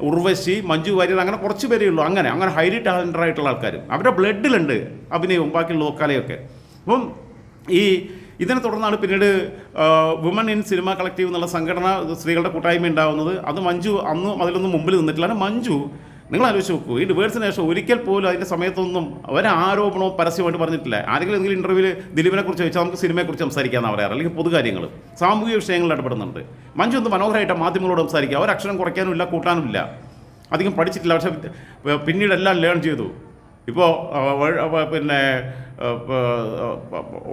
Urvashi Manju Warrier അങ്ങനെ കുറച്ച് പേരേ ഉള്ളൂ. അങ്ങനെ അങ്ങനെ ഹൈലി ടാലന്റഡ് ആയിട്ടുള്ള ആൾക്കാർ അവരുടെ ബ്ലഡിലുണ്ട് അഭിനയവും ബാക്കിയുള്ള ലോക്കാലയൊക്കെ. അപ്പം ഈ ഇതിനെ തുടർന്നാണ് പിന്നീട് വുമൺ ഇൻ സിനിമ കളക്റ്റീവ് എന്നുള്ള സംഘടന സ്ത്രീകളുടെ കൂട്ടായ്മ ഉണ്ടാകുന്നത് അത് മഞ്ജു അന്ന് അതിലൊന്നും മുമ്പിൽ നിന്നിട്ടില്ല. മഞ്ജു നിങ്ങൾ ആലോചിച്ച് നോക്കൂ ഈ ഡിവേഴ്സിന് ശേഷം ഒരിക്കൽ പോലും അതിന്റെ സമയത്തൊന്നും ഒരാരോപണവും പരസ്യമായിട്ട് പറഞ്ഞിട്ടില്ല. ആരെങ്കിലും എന്തെങ്കിലും ഇന്റർവ്യൂവിൽ ദിലീപിനെ കുറിച്ച് ചോദിച്ചാൽ നമുക്ക് സിനിമയെക്കുറിച്ച് സംസാരിക്കാമെന്ന് പറയാറ്. അല്ലെങ്കിൽ പൊതുകാര്യങ്ങൾ സാമൂഹിക വിഷയങ്ങളിൽ ഇടപെടുന്നുണ്ട്. മഞ്ജു ഒന്ന് മനോഹരമായിട്ട് മാധ്യമങ്ങളോട് സംസാരിക്കുക ഒരക്ഷരം കുറയ്ക്കാനും ഇല്ല കൂട്ടാനും ഇല്ല അധികം പഠിച്ചിട്ടില്ല പക്ഷേ പിന്നീട് എല്ലാം ലേൺ ചെയ്തു. ഇപ്പോൾ പിന്നെ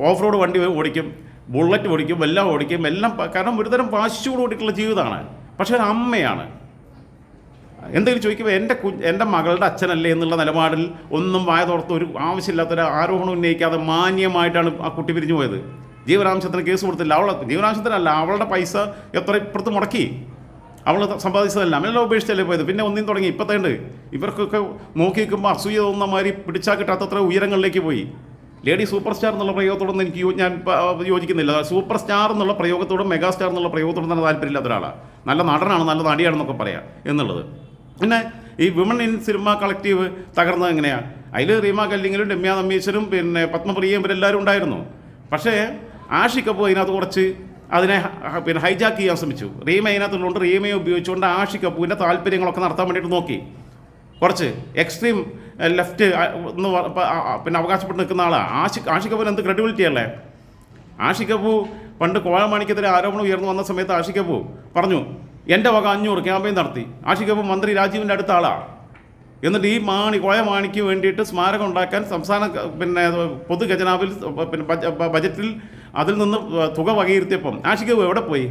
ഓഫ് റോഡ് വണ്ടി ഓടിക്കും ബുള്ളറ്റ് ഓടിക്കും എല്ലാം ഓടിക്കും എല്ലാം കാരണം ഒരുതരം വാശിയോട് ഓടിക്കുള്ള ജീവിതമാണ്. പക്ഷേ ഒരു അമ്മയാണ്. എന്തെങ്കിലും ചോദിക്കുമ്പോൾ എന്റെ കു എന്റെ മകളുടെ അച്ഛനല്ലേ എന്നുള്ള നിലപാടിൽ ഒന്നും വായ തുറത്ത് ഒരു ആവശ്യമില്ലാത്തൊരു ആരോപണം ഉന്നയിക്കാതെ മാന്യമായിട്ടാണ് ആ കുട്ടി പിരിഞ്ഞു പോയത്. ജീവനാംശത്തിന് കേസ് കൊടുത്തില്ല. അവളെ ജീവനാംശത്തിനല്ല അവളുടെ പൈസ എത്ര ഇപ്പുറത്ത് മുടക്കി. അവൾ സമ്പാദിച്ചതല്ല. എല്ലാം ഉപേക്ഷിച്ചല്ലേ പോയത്. പിന്നെ ഒന്നും തുടങ്ങി. ഇപ്പത്തേണ്ട് ഇവർക്കൊക്കെ നോക്കി നിൽക്കുമ്പോൾ അസൂയ തോന്നുന്ന മാതിരി പിടിച്ചാൽ കിട്ടാത്തത്ര ഉയരങ്ങളിലേക്ക് പോയി. ലേഡി സൂപ്പർ സ്റ്റാർ എന്നുള്ള പ്രയോഗത്തോടൊന്നും എനിക്ക് ഞാൻ യോജിക്കുന്നില്ല. സൂപ്പർ സ്റ്റാർ എന്നുള്ള പ്രയോഗത്തോടും മെഗാ സ്റ്റാർ എന്നുള്ള പ്രയോഗത്തോടും തന്നെ താല്പര്യമില്ലാത്ത ഒരാളാണ് നല്ല നടനാണ് നല്ല നടിയാണെന്നൊക്കെ പറയാം എന്നുള്ളത്. പിന്നെ ഈ വിമൺ ഇൻ സിനിമ കളക്റ്റീവ് തകർന്നത് എങ്ങനെയാണ് അതിൽ റീമ കല്ലിങ്ങലും രമ്യ നമ്മീശ്വരും പിന്നെ പത്മപ്രിയയും ഇവരെല്ലാവരും ഉണ്ടായിരുന്നു. പക്ഷേ ആഷി കപൂർ അതിനകത്ത് കുറച്ച് അതിനെ പിന്നെ ഹൈജാക്ക് ചെയ്യാൻ ശ്രമിച്ചു. റീമ അതിനകത്തുള്ളതുകൊണ്ട് റീമയെ ഉപയോഗിച്ചുകൊണ്ട് ആഷി കപൂരിന്റെ താല്പര്യങ്ങളൊക്കെ നടത്താൻ വേണ്ടിയിട്ട് നോക്കി. കുറച്ച് എക്സ്ട്രീം ലെഫ്റ്റ് എന്ന് പിന്നെ അവകാശപ്പെട്ട് നിൽക്കുന്ന ആളാണ് ആഷി ആഷി കപൂർ എന്ത് ക്രെഡിബിലിറ്റി അല്ലേ? ആഷി കപൂർ പണ്ട് കോഴമാണിക്കെതിരെ ആരോപണം ഉയർന്നു വന്ന സമയത്ത് ആഷി കപൂർ പറഞ്ഞു എന്റെ വക അഞ്ഞൂറ് ക്യാമ്പയിൻ നടത്തി. ആഷി കപൂർ മന്ത്രി രാജീവിന്റെ അടുത്ത ആളാണ് എന്നിട്ട് ഈ മാണി കോയ മാണിക്ക് വേണ്ടിയിട്ട് സ്മാരകം ഉണ്ടാക്കാൻ സംസ്ഥാന പിന്നെ പൊതുഖജനാവിൽ പിന്നെ ബജ- ബജറ്റിൽ അതിൽ നിന്ന് തുക വകയിരുത്തിയപ്പം ആഷികബു എവിടെ പോയി?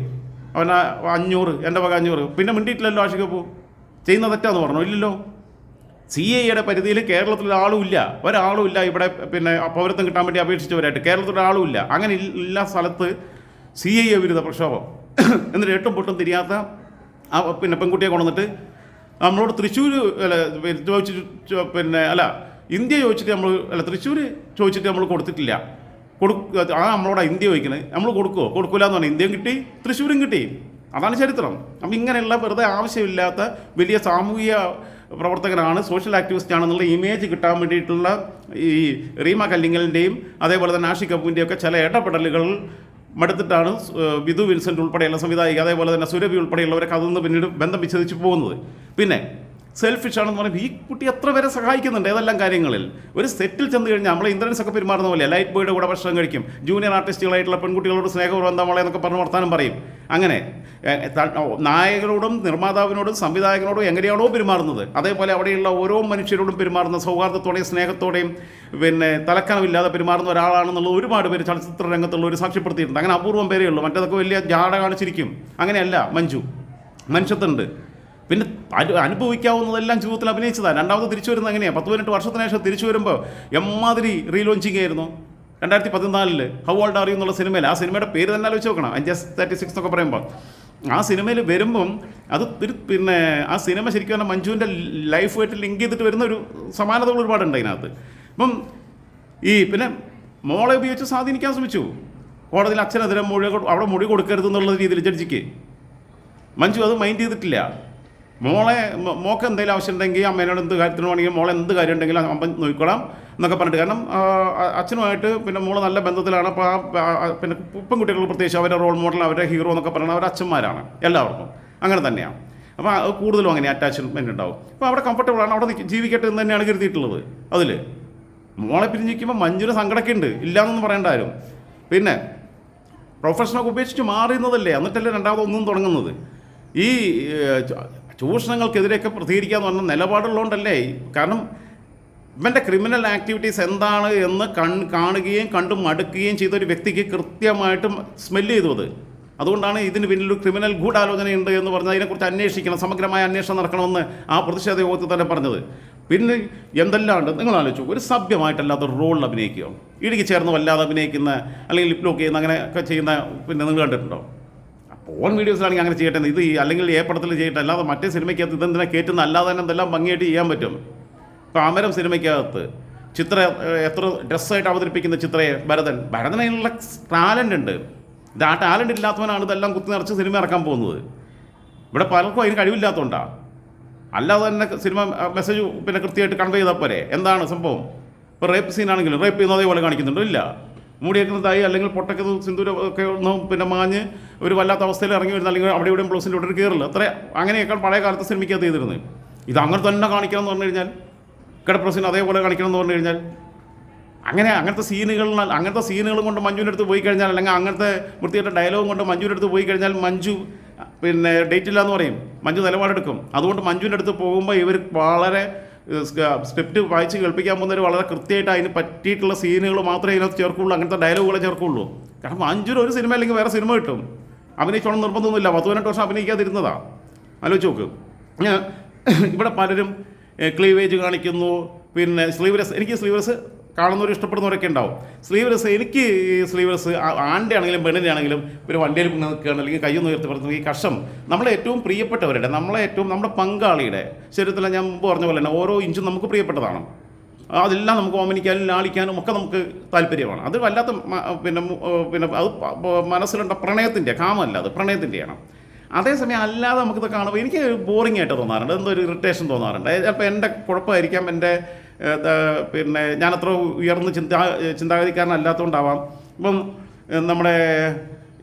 അവൻ അഞ്ഞൂറ് എന്റെ വക അഞ്ഞൂറ്. പിന്നെ മിണ്ടിയിട്ടില്ലല്ലോ ആഷികബു ചെയ്യുന്ന തെറ്റാന്ന് പറഞ്ഞു? ഇല്ലല്ലോ. സി ഐയുടെ പരിധിയിൽ കേരളത്തിൽ ഒരാളും ഇല്ല. ഒരാളും ഇല്ല ഇവിടെ പിന്നെ പൗരത്വം കിട്ടാൻ വേണ്ടി അപേക്ഷിച്ചവരായിട്ട്. കേരളത്തിൽ ഒരാളും ഇല്ല. അങ്ങനെ ഇല്ല സ്ഥലത്ത് സി ഐ വിരുദ്ധ പ്രക്ഷോഭം. എന്നിട്ട് എട്ടും പൊട്ടും തിരിയാത്ത ആ പിന്നെ പെൺകുട്ടിയെ കൊണ്ടുവന്നിട്ട് നമ്മളോട് തൃശ്ശൂർ അല്ല ചോദിച്ചിട്ട് പിന്നെ അല്ല ഇന്ത്യ ചോദിച്ചിട്ട് നമ്മൾ അല്ല തൃശ്ശൂർ ചോദിച്ചിട്ട് നമ്മൾ കൊടുത്തിട്ടില്ല. കൊടു ആ നമ്മളോട് ഇന്ത്യ ചോദിക്കുന്നത് നമ്മൾ കൊടുക്കുമോ കൊടുക്കില്ല എന്ന് പറഞ്ഞാൽ ഇന്ത്യയും കിട്ടി തൃശ്ശൂരും കിട്ടി. അതാണ് ചരിത്രം. അപ്പം ഇങ്ങനെയുള്ള വെറുതെ ആവശ്യമില്ലാത്ത വലിയ സാമൂഹിക പ്രവർത്തകനാണ് സോഷ്യൽ ആക്ടിവിസ്റ്റ് ആണെന്നുള്ള ഇമേജ് കിട്ടാൻ വേണ്ടിയിട്ടുള്ള ഈ റീമ കല്ലിങ്ങലിന്റെയും അതേപോലെ തന്നെ ആഷി കപൂറിന്റെയും ഒക്കെ ചില ഇടപെടലുകൾ മടുത്തിട്ടാണ് വിധു വിൻസെന്റ് ഉൾപ്പെടെയുള്ള സംവിധായിക അതേപോലെ തന്നെ സുരഭി ഉൾപ്പെടെയുള്ളവരൊക്കെ അതിൽ നിന്ന് പിന്നീട് ബന്ധം വിച്ഛേദിച്ച് പോകുന്നത്. പിന്നെ സെൽഫിഷ് ആണെന്ന് പറയുമ്പോൾ ഈ കുട്ടി എത്ര പേരെ സഹായിക്കുന്നുണ്ട്? ഏതെല്ലാം കാര്യങ്ങളിൽ? ഒരു സെറ്റിൽ ചെന്ന് കഴിഞ്ഞാൽ നമ്മളെ ഇന്ദ്രൻസ് ഒക്കെ പെരുമാറുന്ന പോലെ ലൈറ്റ് ബോയുടെ കൂടെ ഭക്ഷണം കഴിക്കും. ജൂനിയർ ആർട്ടിസ്റ്റുകളായിട്ടുള്ള പെൺകുട്ടികളോട് സ്നേഹപൂർവം എന്താ മോളെ എന്നൊക്കെ പറഞ്ഞ് വർത്താനം പറയും. അങ്ങനെ നായകരോടും നിർമ്മാതാവിനോടും സംവിധായകനോടും എങ്ങനെയാണോ പെരുമാറുന്നത്. അതേപോലെ അവിടെയുള്ള ഓരോ മനുഷ്യരോടും പെരുമാറുന്ന സൗഹാർദ്ദത്തോടെയും സ്നേഹത്തോടെയും പിന്നെ തലക്കനമില്ലാതെ പെരുമാറുന്ന ഒരാളാണെന്നുള്ള ഒരുപാട് പേര് ചലച്ചിത്ര രംഗത്തുള്ള ഒരു സാക്ഷ്യപ്പെടുത്തിയിട്ടുണ്ട്. അങ്ങനെ അപൂർവം പേരേ ഉള്ളൂ. മറ്റേതൊക്കെ വലിയ ജാട കാണിച്ചിരിക്കും. അങ്ങനെയല്ല മഞ്ജു. മനുഷ്യത്തുണ്ട് പിന്നെ അനു- അനുഭവിക്കാവുന്നതെല്ലാം ജീവിതത്തിൽ അഭിനയിച്ചതാണ് രണ്ടാമത് തിരിച്ചു വരുന്നത് എങ്ങനെയാണ് പത്ത് പതിനെട്ട് വർഷത്തിന് ശേഷം തിരിച്ചു വരുമ്പോൾ എമ്മാതിരി റീലോഞ്ചിങ് ആയിരുന്നു. രണ്ടായിരത്തി പതിനാലിൽ ഹൗ ഓൾഡ് ആർ യു എന്നുള്ള സിനിമയിൽ ആ സിനിമയുടെ പേര് തന്നെ ആലോചിച്ച് നോക്കണം. അഞ്ച് തേർട്ടി സിക്സ് എന്നൊക്കെ പറയുമ്പോൾ ആ സിനിമയിൽ വരുമ്പം അത് പിന്നെ ആ സിനിമ ശരിക്കും പറഞ്ഞാൽ മഞ്ജുവിന്റെ ലൈഫുമായിട്ട് ലിങ്ക് ചെയ്തിട്ട് വരുന്ന ഒരു സമാനതകൾ ഒരുപാടുണ്ട് അതിനകത്ത്. അപ്പം ഈ പിന്നെ മോളെ ഉപയോഗിച്ച് സ്വാധീനിക്കാൻ ശ്രമിച്ചു. കോടതിയിൽ അച്ഛനെതിരെ മൊഴി അവിടെ മൊഴി കൊടുക്കരുത് എന്നുള്ള രീതിയിൽ ജഡ്ജിക്ക്. മഞ്ജു അത് മൈൻഡ് ചെയ്തിട്ടില്ല. മോളെ മോക്ക് എന്തെങ്കിലും ആവശ്യം ഉണ്ടെങ്കിൽ അമ്മേനോട് എന്ത് കാര്യത്തിന് വേണമെങ്കിൽ മോളെ എന്ത് കാര്യം ഉണ്ടെങ്കിലും അമ്മ നോക്കിക്കോളാം എന്നൊക്കെ പറഞ്ഞിട്ട് കാരണം അച്ഛനുമായിട്ട് പിന്നെ മോൾ നല്ല ബന്ധത്തിലാണ്. അപ്പോൾ ആ പിന്നെ പെൺകുട്ടികൾ പ്രത്യേകിച്ച് അവരുടെ റോൾ മോഡൽ അവരുടെ ഹീറോ എന്നൊക്കെ പറയുന്നത് അവരുടെ അച്ഛന്മാരാണ് എല്ലാവർക്കും. അങ്ങനെ തന്നെയാണ്. അപ്പോൾ കൂടുതലും അങ്ങനെ അറ്റാച്ച്മെന്റ് ഉണ്ടാവും. അപ്പോൾ അവിടെ കംഫർട്ടബിൾ ആണ്. അവിടെ ജീവിക്കട്ടെ എന്ന് തന്നെയാണ് കരുതിയിട്ടുള്ളത് അതിൽ മോളെ പിരിഞ്ഞിരിക്കുമ്പോൾ മഞ്ജുര സങ്കടമൊക്കെ ഉണ്ട്. ഇല്ലയെന്നൊന്നും പറയേണ്ട ആരും പിന്നെ പ്രൊഫഷനൊക്കെ ഉപേക്ഷിച്ച് മാറുന്നതല്ലേ എന്നിട്ടല്ലേ രണ്ടാമതൊന്നും തുടങ്ങുന്നത്. ഈ ഏഹ്, പ്രതികരിക്കുക എന്ന് പറഞ്ഞ നിലപാടുള്ളതുകൊണ്ടല്ലേ? കാരണം ഇവന്റെ ക്രിമിനൽ ആക്ടിവിറ്റീസ് എന്താണ് എന്ന് കൺ കാണുകയും കണ്ടും മടുക്കുകയും ചെയ്ത ഒരു വ്യക്തിക്ക് കൃത്യമായിട്ടും സ്മെല്ല് ചെയ്തു അത്. അതുകൊണ്ടാണ് ഇതിന് പിന്നിൽ ക്രിമിനൽ ഗൂഢാലോചനയുണ്ട് എന്ന് പറഞ്ഞ് അതിനെക്കുറിച്ച് അന്വേഷിക്കണം സമഗ്രമായ അന്വേഷണം നടക്കണമെന്ന് ആ പ്രതിഷേധ യോഗത്തിൽ തന്നെ പറഞ്ഞത്. പിന്നെ എന്തെല്ലാം ഉണ്ട് നിങ്ങൾ ആലോചിച്ചു ഒരു സഭ്യമായിട്ടല്ലാത്ത റോളിൽ അഭിനയിക്കുകയോ ഇടുക്കി ചേർന്ന് വല്ലാതെ അഭിനയിക്കുന്ന അല്ലെങ്കിൽ ലിപ് ലോക്ക് ചെയ്യുന്ന അങ്ങനെയൊക്കെ ചെയ്യുന്ന പിന്നെ നിങ്ങൾ കണ്ടിട്ടുണ്ടോ? പോൺ വീഡിയോസിലാണെങ്കിൽ അങ്ങനെ ചെയ്യട്ടെ. ഇത് അല്ലെങ്കിൽ ഏ പടത്തിൽ ചെയ്യട്ടെ. അല്ലാതെ മറ്റേ സിനിമയ്ക്കകത്ത് ഇതെന്തിനാ കയറ്റുന്ന? അല്ലാതെ തന്നെ എന്തെല്ലാം ഭംഗിയായിട്ട് ചെയ്യാൻ പറ്റും? ഇപ്പോൾ അമരം സിനിമയ്ക്കകത്ത് ചിത്ര എത്ര ഡ്രസ്സായിട്ട് അവതരിപ്പിക്കുന്ന ചിത്രയെ ഭരതൻ. ഭരതനുള്ള ടാലന്റ് ഉണ്ട്. ഇത് ആ ടാലന്റ് ഇല്ലാത്തവനാണ് ഇതെല്ലാം കുത്തി നിറച്ച് സിനിമ ഇറക്കാൻ പോകുന്നത്. ഇവിടെ പലർക്കും അതിന് കഴിവില്ലാത്തതുകൊണ്ടാണ് അല്ലാതെ തന്നെ സിനിമ മെസ്സേജ് പിന്നെ കൃത്യമായിട്ട് കൺവേ ചെയ്താൽ പോരെ. എന്താണ് സംഭവം? ഇപ്പോൾ റേപ്പ് സീനാണെങ്കിലും റേപ്പ് ചെയ്യുന്നത് അതേപോലെ കാണിക്കുന്നുണ്ടോ? ഇല്ല. മൂടിയേക്കുന്നതായി അല്ലെങ്കിൽ പൊട്ടക്കത് സിന്ദൂരം ഒക്കെ ഒന്നും പിന്നെ മാഞ്ഞ് ഒരു വല്ലാത്ത അവസ്ഥയിൽ ഇറങ്ങി വരുന്ന അല്ലെങ്കിൽ അവിടെ ഇവിടെയും ബ്ലൗസിന്റെ ഇവിടെ കയറില്ല. അത്ര അങ്ങനെയൊക്കെ പഴയ കാലത്ത് സിനിമയ്ക്കകത്ത് ചെയ്തിരുന്നത്. ഇത് അങ്ങനെ തന്നെ കാണിക്കണം എന്ന് പറഞ്ഞു കഴിഞ്ഞാൽ കിടപ്രസിന് അതേപോലെ കാണിക്കണം എന്ന് പറഞ്ഞു കഴിഞ്ഞാൽ അങ്ങനെ അങ്ങനത്തെ സീനുകൾ അങ്ങനത്തെ സീനുകളും കൊണ്ട് മഞ്ജുവിന്റെ അടുത്ത് പോയി കഴിഞ്ഞാൽ അല്ലെങ്കിൽ അങ്ങനത്തെ വൃത്തിയായിട്ട് ഡയലോഗും കൊണ്ട് മഞ്ജുവിന്റെ അടുത്ത് പോയി കഴിഞ്ഞാൽ മഞ്ജു പിന്നെ ഡേറ്റ് ഇല്ല എന്ന് പറയും. മഞ്ജു നിലപാടെടുക്കും. അതുകൊണ്ട് മഞ്ജുവിന്റെ അടുത്ത് പോകുമ്പോൾ ഇവർ വളരെ സ്ക്രിപ്റ്റ് വായിച്ച് കേൾപ്പിക്കാൻ പോകുന്നവർ വളരെ കൃത്യമായിട്ട് അതിന് പറ്റിയിട്ടുള്ള സീനുകൾ മാത്രമേ ഇതിനകത്ത് ചേർക്കുള്ളൂ അങ്ങനത്തെ ഡയലോഗുകളെ ചേർക്കുള്ളൂ. കാരണം മഞ്ജുവിന് ഒരു സിനിമ അല്ലെങ്കിൽ വേറെ സിനിമ കിട്ടും. അഭിനയിച്ചോണം നിർബന്ധമൊന്നുമില്ല. പത്ത് പതിനെട്ട് വർഷം അഭിനയിക്കാതിരുന്നതാ. ആലോചിച്ച് നോക്ക്. ഇവിടെ പലരും ക്ലീവേജ് കാണിക്കുന്നു. പിന്നെ സ്ലീവ്ലെസ് എനിക്ക് സ്ലീവ്ലെസ് കാണുന്നവർ ഇഷ്ടപ്പെടുന്നവരൊക്കെ ഉണ്ടാവും. സ്ലീവ്ലെസ് എനിക്ക് ഈ സ്ലീവ്ലെസ് ആന്റെ ആണെങ്കിലും പെണ്ണിന്റെ ആണെങ്കിലും ഒരു വണ്ടിയിൽ നിൽക്കുകയാണ് അല്ലെങ്കിൽ കയ്യൊന്ന് ഉയർത്തി പറഞ്ഞു ഈ കഷം നമ്മളെ ഏറ്റവും പ്രിയപ്പെട്ടവരുടെ നമ്മളെ ഏറ്റവും നമ്മുടെ പങ്കാളിയുടെ ശരീരത്തിൽ ഞാൻ മുമ്പ് പറഞ്ഞ പോലെ തന്നെ ഓരോ ഇഞ്ചും നമുക്ക് പ്രിയപ്പെട്ടതാണ്. അതെല്ലാം നമുക്ക് ഓമനിക്കാനും ലാളിക്കാനും ഒക്കെ നമുക്ക് താല്പര്യമാണ്. അത് വല്ലാത്ത പിന്നെ പിന്നെ അത് മനസ്സിലുണ്ട പ്രണയത്തിന്റെ കാമല്ല അത് പ്രണയത്തിന്റെയാണ്. അതേസമയം അല്ലാതെ നമുക്കിത് കാണുമ്പോൾ എനിക്ക് ബോറിംഗ് ആയിട്ട് തോന്നാറുണ്ട് എന്തോ ഒരു ഇറിറ്റേഷൻ തോന്നാറുണ്ട്. ചിലപ്പോൾ എന്റെ കുഴപ്പമായിരിക്കാം എന്റെ പിന്നെ ഞാനത്ര ഉയർന്ന ചിന്താ ചിന്താഗതിക്കാരനല്ലാത്തതുകൊണ്ടാവാം ഇപ്പം നമ്മുടെ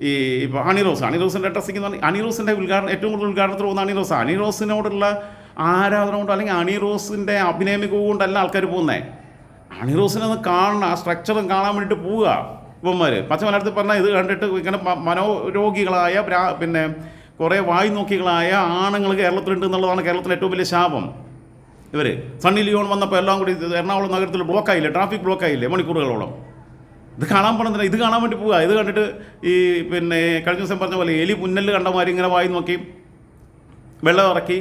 ഈ ഇപ്പോൾ അണിറോസ് റോസ് ഹണി റോസിന്റെ ഡ്രസ്സിങ് എന്ന് പറഞ്ഞാൽ അണിറോസിന്റെ ഉദ്ഘാടനം ഏറ്റവും കൂടുതൽ ഉദ്ഘാടനത്തിൽ പോകുന്ന അണിറോസ് ഹണി റോസിനോടുള്ള ആരാധന കൊണ്ട് അല്ലെങ്കിൽ അണിറോസിന്റെ അഭിനയ മികവ് കൊണ്ടല്ല ആൾക്കാർ പോകുന്നത് അണിറോസിനെ ഒന്ന് കാണണം ആ സ്ട്രക്ചറും കാണാൻ വേണ്ടിയിട്ട് പോവുക ഇവന്മാർ പച്ച മലയാളത്തിൽ പറഞ്ഞാൽ ഇത് കണ്ടിട്ട് ഇങ്ങനെ മനോരോഗികളായ പിന്നെ കുറേ വായു നോക്കികളായ ആണുങ്ങൾ കേരളത്തിലുണ്ട് എന്നുള്ളതാണ് കേരളത്തിലെ ഏറ്റവും വലിയ ശാപം. ഇവർ സണ്ണി ലിയോൺ വന്നപ്പോൾ എല്ലാം കൂടി എറണാകുളം നഗരത്തിൽ ബ്ലോക്കായില്ലേ? ട്രാഫിക് ബ്ലോക്കായില്ലേ? മണിക്കൂറുകളോളം. ഇത് കാണാൻ പോകണമെന്നില്ല ഇത് കാണാൻ വേണ്ടി പോവുക ഇത് കണ്ടിട്ട് ഈ പിന്നെ കഴിഞ്ഞ ദിവസം പറഞ്ഞ പോലെ എലി മുന്നൽ കണ്ട മാതിരി ഇങ്ങനെ വായി നോക്കി വെള്ളം ഇറക്കി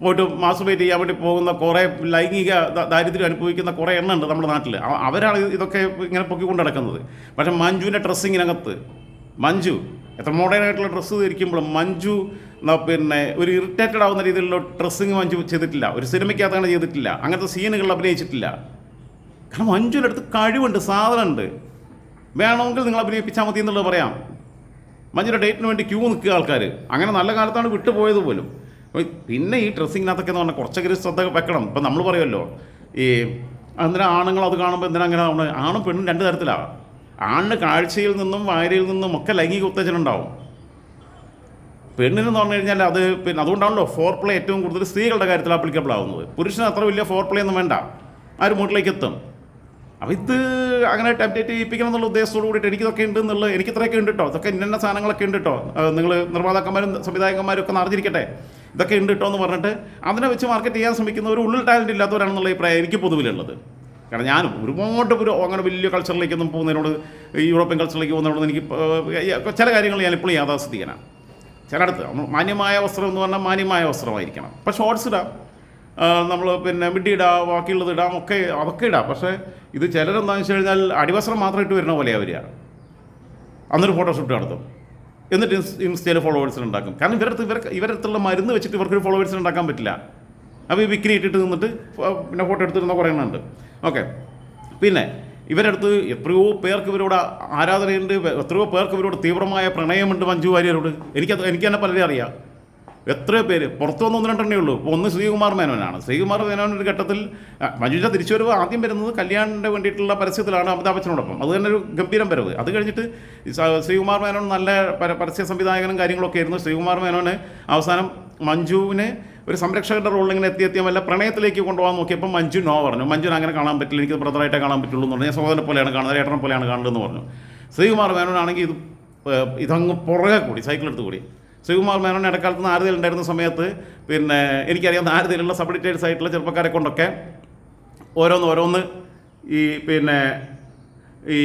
പോയിട്ട് മാസുബേറ്റ് ചെയ്യാൻ വേണ്ടി പോകുന്ന കുറേ ലൈംഗിക ദാരിദ്ര്യം അനുഭവിക്കുന്ന കുറേ എണ്ണം ഉണ്ട് നമ്മുടെ നാട്ടിൽ അവ- അവരാണ് ഇതൊക്കെ ഇങ്ങനെ പൊക്കിക്കൊണ്ട് നടക്കുന്നത്. പക്ഷേ മഞ്ജുവിന്റെ ഡ്രസ്സിങ്ങിനകത്ത് മഞ്ജു എത്ര മോഡേൺ ആയിട്ടുള്ള ഡ്രസ്സ് ധരിക്കുമ്പോഴും മഞ്ജു പിന്നെ ഒരു ഇറിറ്റേറ്റഡ് ആവുന്ന രീതിയിലുള്ള ഡ്രസ്സിങ് മഞ്ജു ചെയ്തിട്ടില്ല. ഒരു സിനിമയ്ക്കകത്ത് അങ്ങനെ ചെയ്തിട്ടില്ല. അങ്ങനത്തെ സീനുകളിൽ അഭിനയിച്ചിട്ടില്ല. കാരണം മഞ്ജുവിന്റെ അടുത്ത് കഴിവുണ്ട് സാധനമുണ്ട്. വേണമെങ്കിൽ നിങ്ങൾ അഭിനയിപ്പിച്ചാൽ മതി എന്നുള്ളത് പറയാം. മഞ്ജുവിന്റെ ഡേറ്റിന് വേണ്ടി ക്യൂ നിൽക്കുക ആൾക്കാർ അങ്ങനെ നല്ല കാലത്താണ് വിട്ടുപോയത് പോലും. പിന്നെ ഈ ഡ്രസ്സിങ്ങിനകത്തൊക്കെ എന്ന് പറഞ്ഞാൽ കുറച്ചൊക്കെ ശ്രദ്ധ വെക്കണം. ഇപ്പം നമ്മൾ പറയുമല്ലോ ഈ എന്തിനാ ആണുങ്ങൾ അത് കാണുമ്പോൾ എന്തിനാ അങ്ങനെ? ആണും പെണ്ണും രണ്ട് തരത്തിലാണ് ആണിന് കാഴ്ചയിൽ നിന്നും വായനയിൽ നിന്നും ഒക്കെ ലൈംഗിക ഉത്തേജനം ഉണ്ടാവും. പെണ്ണിനെന്ന് പറഞ്ഞു കഴിഞ്ഞാൽ അത് പിന്നെ അതുകൊണ്ടാണല്ലോ ഫോർ പ്ലേ ഏറ്റവും കൂടുതൽ സ്ത്രീകളുടെ കാര്യത്തിൽ ആപ്ലിക്കബിൾ ആവുന്നത്. പുരുഷന് അത്ര വലിയ ഫോർ പ്ലേ ഒന്നും വേണ്ട. ആ ഒരു മൂട്ടിലേക്ക് എത്തും? അപ്പോൾ ഇത് അങ്ങനെ അപ്ഡേറ്റ് ചെയ്യിപ്പിക്കണം എന്നുള്ള ഉദ്ദേശത്തോട് കൂടിയിട്ട് എനിക്കിതൊക്കെ ഉണ്ട് എന്നുള്ള എനിക്ക് ഇത്രയൊക്കെ ഉണ്ട് കേട്ടോ ഇതൊക്കെ ഇന്ന സാധനങ്ങളൊക്കെ ഉണ്ട് കേട്ടോ നിങ്ങൾ നിർമ്മാതാക്കന്മാരും സംവിധായകന്മാരും ഒക്കെ അറിഞ്ഞിരിക്കട്ടെ ഇതൊക്കെ ഉണ്ട് കേട്ടോ എന്ന് പറഞ്ഞിട്ട് അതിനെ വെച്ച് മാർക്കറ്റ് ചെയ്യാൻ ശ്രമിക്കുന്ന ഒരു ഉള്ളിൽ ടാലന്റ് ഇല്ലാത്തവരാണെന്നുള്ള അഭിപ്രായം എനിക്ക് പൊതുവിലുള്ളത് കാരണം ഞാനും ഒരുപാട് ഒരു അങ്ങനെ വലിയ കൾച്ചറിലേക്കൊന്നും പോകുന്നതിനോട് യൂറോപ്യൻ കൾച്ചറിലേക്ക് പോകുന്നതിനോട് എനിക്ക് ചില കാര്യങ്ങൾ ഞാൻ ഇപ്പോഴും യാഥാസ്ഥിതിക്കാനാണ് ചിലയിടത്ത് മാന്യമായ വസ്ത്രം എന്ന് പറഞ്ഞാൽ മാന്യമായ വസ്ത്രമായിരിക്കണം. ഇപ്പം ഷോർട്സ് ഇടാം. നമ്മൾ പിന്നെ മിഡി ഇടാം ബാക്കിയുള്ളത് ഇടാം ഒക്കെ അതൊക്കെ ഇടാം. പക്ഷേ ഇത് ചിലരെന്താണെന്ന് വെച്ച് കഴിഞ്ഞാൽ അടിവസ്ത്രം മാത്രം ഇട്ട് വരുന്ന പോലെ വരിക. അന്നൊരു ഫോട്ടോഷൂട്ട് നടത്തും. എന്നിട്ട് ഇൻസ് ഇൻസ്റ്റയിൽ ഫോളോവേഴ്സിന് ഉണ്ടാക്കും. കാരണം ഇവരടുത്ത് ഇവർ ഇവരടുത്തുള്ള മരുന്ന് വെച്ചിട്ട് ഇവർക്കൊരു ഫോളോവേഴ്സിന് ഉണ്ടാക്കാൻ പറ്റില്ല. അപ്പോൾ ഈ വിക്രി ഇട്ടിട്ട് നിന്നിട്ട് പിന്നെ ഫോട്ടോ എടുത്തിരുന്ന കുറേ എണ്ണമുണ്ട് ഓക്കെ പിന്നെ ഇവരടുത്ത് എത്രയോ പേർക്ക് ഇവരോട് ആരാധനയുണ്ട് എത്രയോ പേർക്ക് ഇവരോട് തീവ്രമായ പ്രണയമുണ്ട് മഞ്ജു വാര്യരോട്. എനിക്ക് എനിക്ക് തന്നെ പലരെ അറിയാം. എത്രയോ പേര് പുറത്തു വന്ന് ഒന്ന് രണ്ടെണ്ണേ ഉള്ളൂ. ഇപ്പോൾ ഒന്ന് ശ്രീകുമാർ മേനോനാണ്. ശ്രീകുമാർ മേനോൻ ഒരു ഘട്ടത്തിൽ മഞ്ജുജ തിരിച്ചുവരവ് ആദ്യം വരുന്നത് കല്യാണിന്റെ വേണ്ടിയിട്ടുള്ള പരസ്യത്തിലാണ് അമിതാഭ് ബച്ചനോടൊപ്പം. അത് തന്നെ ഒരു ഗംഭീരം വരവ്. അത് കഴിഞ്ഞിട്ട് ശ്രീകുമാർ മേനോൻ നല്ല പര- പരസ്യ സംവിധായകനും കാര്യങ്ങളൊക്കെ ആയിരുന്നു. ശ്രീകുമാർ മേനോന് അവസാനം മഞ്ജുവിനെ ഒരു സംരക്ഷകരുടെ റോളിൽ ഇങ്ങനെ എത്തി വല്ല പ്രണയത്തിലേക്ക് കൊണ്ടുപോകാൻ നോക്കിയപ്പോൾ മഞ്ജു നോ പറഞ്ഞു. മഞ്ജുവിനെ അങ്ങനെ കാണാൻ പറ്റില്ല എനിക്ക് ബ്രദറായിട്ടേ കാണാൻ പറ്റുള്ളൂ എന്ന് പറഞ്ഞു. സഹോദരനെ പോലെയാണ് കാണുന്നത് ഏട്ടനെ പോലെയാണ് കാണുന്നതെന്ന് പറഞ്ഞു. ശ്രീകുമാർ മേനോനാണെങ്കിൽ ഇത് ഇതങ്ങ് പുറകെ കൂടി സൈക്കിൾ എടുത്ത് കൂടി. ശ്രീകുമാർ മേനോൻ ഇടക്കാലത്ത് നാരതയിൽ ഉണ്ടായിരുന്ന സമയത്ത് പിന്നെ എനിക്കറിയാം നാരതയിലുള്ള സബ് എഡിറ്റേഴ്സ് ആയിട്ടുള്ള ചെറുപ്പക്കാരെ കൊണ്ടൊക്കെ ഓരോന്ന് ഓരോന്ന് ഈ പിന്നെ ഈ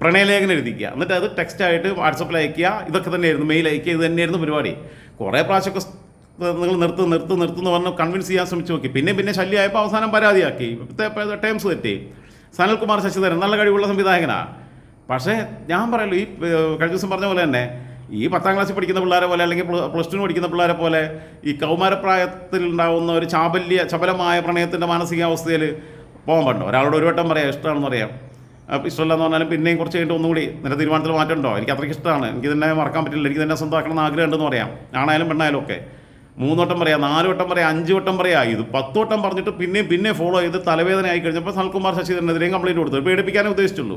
പ്രണയലേഖനം എഴുതിക്കുക. എന്നിട്ട് അത് ടെക്സ്റ്റായിട്ട് വാട്സപ്പിൽ അയക്കുക. ഇതൊക്കെ തന്നെയായിരുന്നു മെയിൽ അയക്കുക. ഇത് തന്നെയായിരുന്നു പരിപാടി. കുറേ പ്രാവശ്യമൊക്കെ നിങ്ങൾ നിർത്ത് നിർത്ത് നിർത്തുന്ന് പറഞ്ഞ് കൺവിൻസ് ചെയ്യാൻ ശ്രമിച്ചു നോക്കി. പിന്നെ പിന്നെ ശല്യമായപ്പോൾ അവസാനം പരാതിയാക്കി. ഇപ്പോഴത്തെ ടേംസ് തെറ്റി. സനൽകുമാർ ശശിധരൻ നല്ല കഴിവുള്ള സംവിധായകനാണ് പക്ഷേ ഞാൻ പറയല്ലോ ഈ കഴിഞ്ഞ ദിവസം പറഞ്ഞ പോലെ തന്നെ ഈ പത്താം ക്ലാസ്സിൽ പഠിക്കുന്ന പിള്ളേരെ പോലെ അല്ലെങ്കിൽ പ്ലസ് ടു പഠിക്കുന്ന പിള്ളേരെ പോലെ ഈ കൗമാരപ്രായത്തിൽ ഉണ്ടാകുന്ന ഒരു ചാബല്യ ചപലമായ പ്രണയത്തിന്റെ മാനസികാവസ്ഥയിൽ പോകാൻ പറ്റും ഒരാളോട് ഒരു വട്ടം പറയാം ഇഷ്ടമാണെന്ന് പറയാം. ഇഷ്ടമല്ല എന്ന് പറഞ്ഞാലും പിന്നെയും കുറച്ച് കഴിഞ്ഞിട്ട് ഒന്നുകൂടി നിന്റെ തീരുമാനത്തിൽ മാറ്റമുണ്ടോ? എനിക്ക് അത്രയ്ക്ക് ഇഷ്ടമാണ്. എനിക്ക് തന്നെ മറക്കാൻ പറ്റില്ല. എനിക്ക് തന്നെ സ്വന്തമാക്കണം എന്ന് ആഗ്രഹം ഉണ്ടെന്ന് പറയാം. ആണായാലും പെണ്ണായാലും ഒക്കെ. മൂന്ന് വട്ടം പറയാം നാല് വട്ടം പറയാം അഞ്ച് വട്ടം പറയാം. ഇത് പത്ത് വട്ടം പറഞ്ഞിട്ട് പിന്നെയും പിന്നെ ഫോളോ ചെയ്ത് തലവേദന ആയി കഴിഞ്ഞപ്പോൾ സൽകുമാർ ശശിധരനെതിരെയും കംപ്ലയിന്റ് കൊടുത്തു. പേടിപ്പിക്കാനേ ഉദ്ദേശിച്ചുള്ളൂ.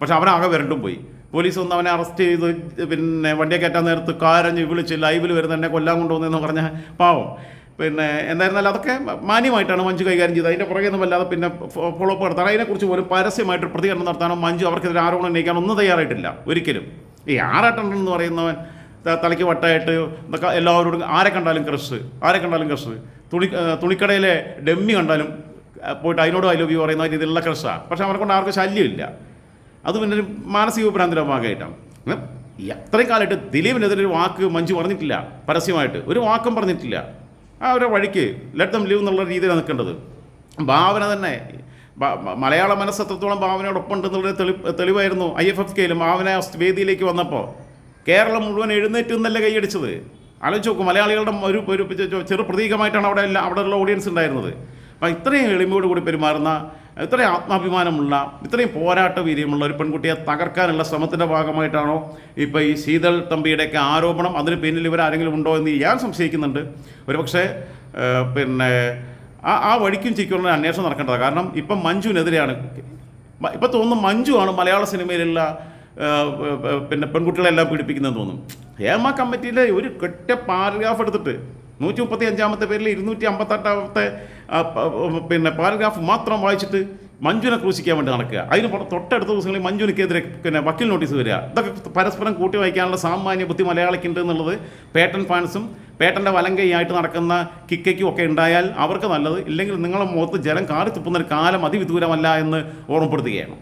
പക്ഷെ അവനാകെ വരണ്ടും പോയി. പോലീസ് വന്ന് അവനെ അറസ്റ്റ് ചെയ്ത് പിന്നെ വണ്ടിയെ കയറ്റാൻ നേരത്ത് കാരഞ്ഞ് വിളിച്ച് ലൈവിൽ വരുന്ന എന്നെ കൊല്ലാൻ കൊണ്ടുവന്നെന്ന് പറഞ്ഞ പാവം. പിന്നെ എന്തായിരുന്നാലും അതൊക്കെ മാന്യമായിട്ടാണ് മഞ്ജു കൈകാര്യം ചെയ്തത്. അതിന്റെ പുറകെ ഒന്നും വല്ലാതെ പിന്നെ ഫോളോ അപ്പ് നടത്താൻ. അതിനെക്കുറിച്ച് പോലും പരസ്യമായിട്ട് പ്രതികരണം നടത്താനോ മഞ്ജു അവർക്കെതിരെ ആരോപണം ഉന്നയിക്കാനോ ഒന്നും തയ്യാറായിട്ടില്ല. ഒരിക്കലും. ഈ ആറാട്ടൻ എന്ന് പറയുന്നവൻ തലയ്ക്ക് വട്ടായിട്ട് എല്ലാവരോടും ആരെ കണ്ടാലും ക്രഷ് ആരെ കണ്ടാലും ക്രഷ്. തുണി തുണിക്കടയിലെ ഡെമ്മി കണ്ടാലും പോയിട്ട് അതിനോട് ഐ ലവ് യു പറയുന്ന രീതിയിലുള്ള ക്രഷാണ് പക്ഷെ അവനെ കൊണ്ട് ആർക്കും ശല്യമില്ല. അത് പിന്നെ ഒരു മാനസിക വിഭ്രാന്തിയുടെ ഭാഗമായിട്ടാണ്. അത്രയും കാലമായിട്ട് ദിലീപിനെതിരെ ഒരു വാക്ക് മഞ്ജു പറഞ്ഞിട്ടില്ല പരസ്യമായിട്ട്. ഒരു വാക്കും പറഞ്ഞിട്ടില്ല. ആ ഒരു വഴിക്ക് ലെറ്റ് ദം ലീവ് എന്നുള്ള രീതിയിലാണ് നിൽക്കേണ്ടത്. ഭാവന തന്നെ മലയാള മനസ്സ് എത്രത്തോളം ഭാവനയോടൊപ്പം ഉണ്ടെന്നുള്ള തെളി തെളിവായിരുന്നു ഐ എഫ് എഫ് കെയിലും. ഭാവന വേദിയിലേക്ക് വന്നപ്പോൾ കേരളം മുഴുവൻ എഴുന്നേറ്റ് നിന്നല്ല കൈയടിച്ചത്? ആലോചിച്ച് നോക്കും മലയാളികളുടെ ഒരു ഒരു ചെറു പ്രതീകമായിട്ടാണ് അവിടെ എല്ലാം അവിടെയുള്ള ഓഡിയൻസ് ഉണ്ടായിരുന്നത്. അപ്പം ഇത്രയും എളിമയോട് കൂടി പെരുമാറുന്ന ഇത്രയും ആത്മാഭിമാനമുള്ള ഇത്രയും പോരാട്ട വീര്യമുള്ള ഒരു പെൺകുട്ടിയെ തകർക്കാനുള്ള ശ്രമത്തിന്റെ ഭാഗമായിട്ടാണോ ഇപ്പോൾ ഈ ശീതൾ തമ്പിയുടെയൊക്കെ ആരോപണം? അതിന് പിന്നിൽ ഇവരാരെങ്കിലും ഉണ്ടോ എന്ന് ഞാൻ സംശയിക്കുന്നുണ്ട്. ഒരുപക്ഷെ പിന്നെ ആ ആ വഴിക്കും ചിക്കുള്ള അന്വേഷണം നടക്കേണ്ടതാണ്. കാരണം ഇപ്പം മഞ്ജുവിനെതിരെയാണ്. ഇപ്പം തോന്നുന്നു മഞ്ജു ആണ് മലയാള സിനിമയിലുള്ള പിന്നെ പെൺകുട്ടികളെല്ലാം പീഡിപ്പിക്കുന്നതെന്ന് തോന്നും. ഹേമ കമ്മിറ്റിയിലെ ഒരു കെട്ട പാരഗ്രാഫ് എടുത്തിട്ട് നൂറ്റി മുപ്പത്തി അഞ്ചാമത്തെ പേരിൽ ഇരുന്നൂറ്റി അമ്പത്തെട്ടാമത്തെ പിന്നെ പാരഗ്രാഫ് മാത്രം വായിച്ചിട്ട് മഞ്ജുവിനെ ക്രൂശിക്കാൻ വേണ്ടി നടക്കുക. അതിന് തൊട്ടടുത്ത ദിവസങ്ങളിൽ മഞ്ജുവിനെതിരെ പിന്നെ വക്കീൽ നോട്ടീസ് വരിക. ഇതൊക്കെ പരസ്പരം കൂട്ടി വായിക്കാനുള്ള സാമാന്യ ബുദ്ധി മലയാളിക്കുണ്ട് എന്നുള്ളത് പേട്ടൻ ഫാൻസും പേട്ടന്റെ വലങ്കയായിട്ട് നടക്കുന്ന കിക്കയ്ക്കും ഒക്കെ ഉണ്ടായാൽ അവർക്ക് നല്ലത്. ഇല്ലെങ്കിൽ നിങ്ങളുടെ മുഖത്ത് ജലം കാറി തുപ്പുന്ന ഒരു കാലം അതിവിദൂരമല്ല എന്ന് ഓർമ്മപ്പെടുത്തുകയാണ്.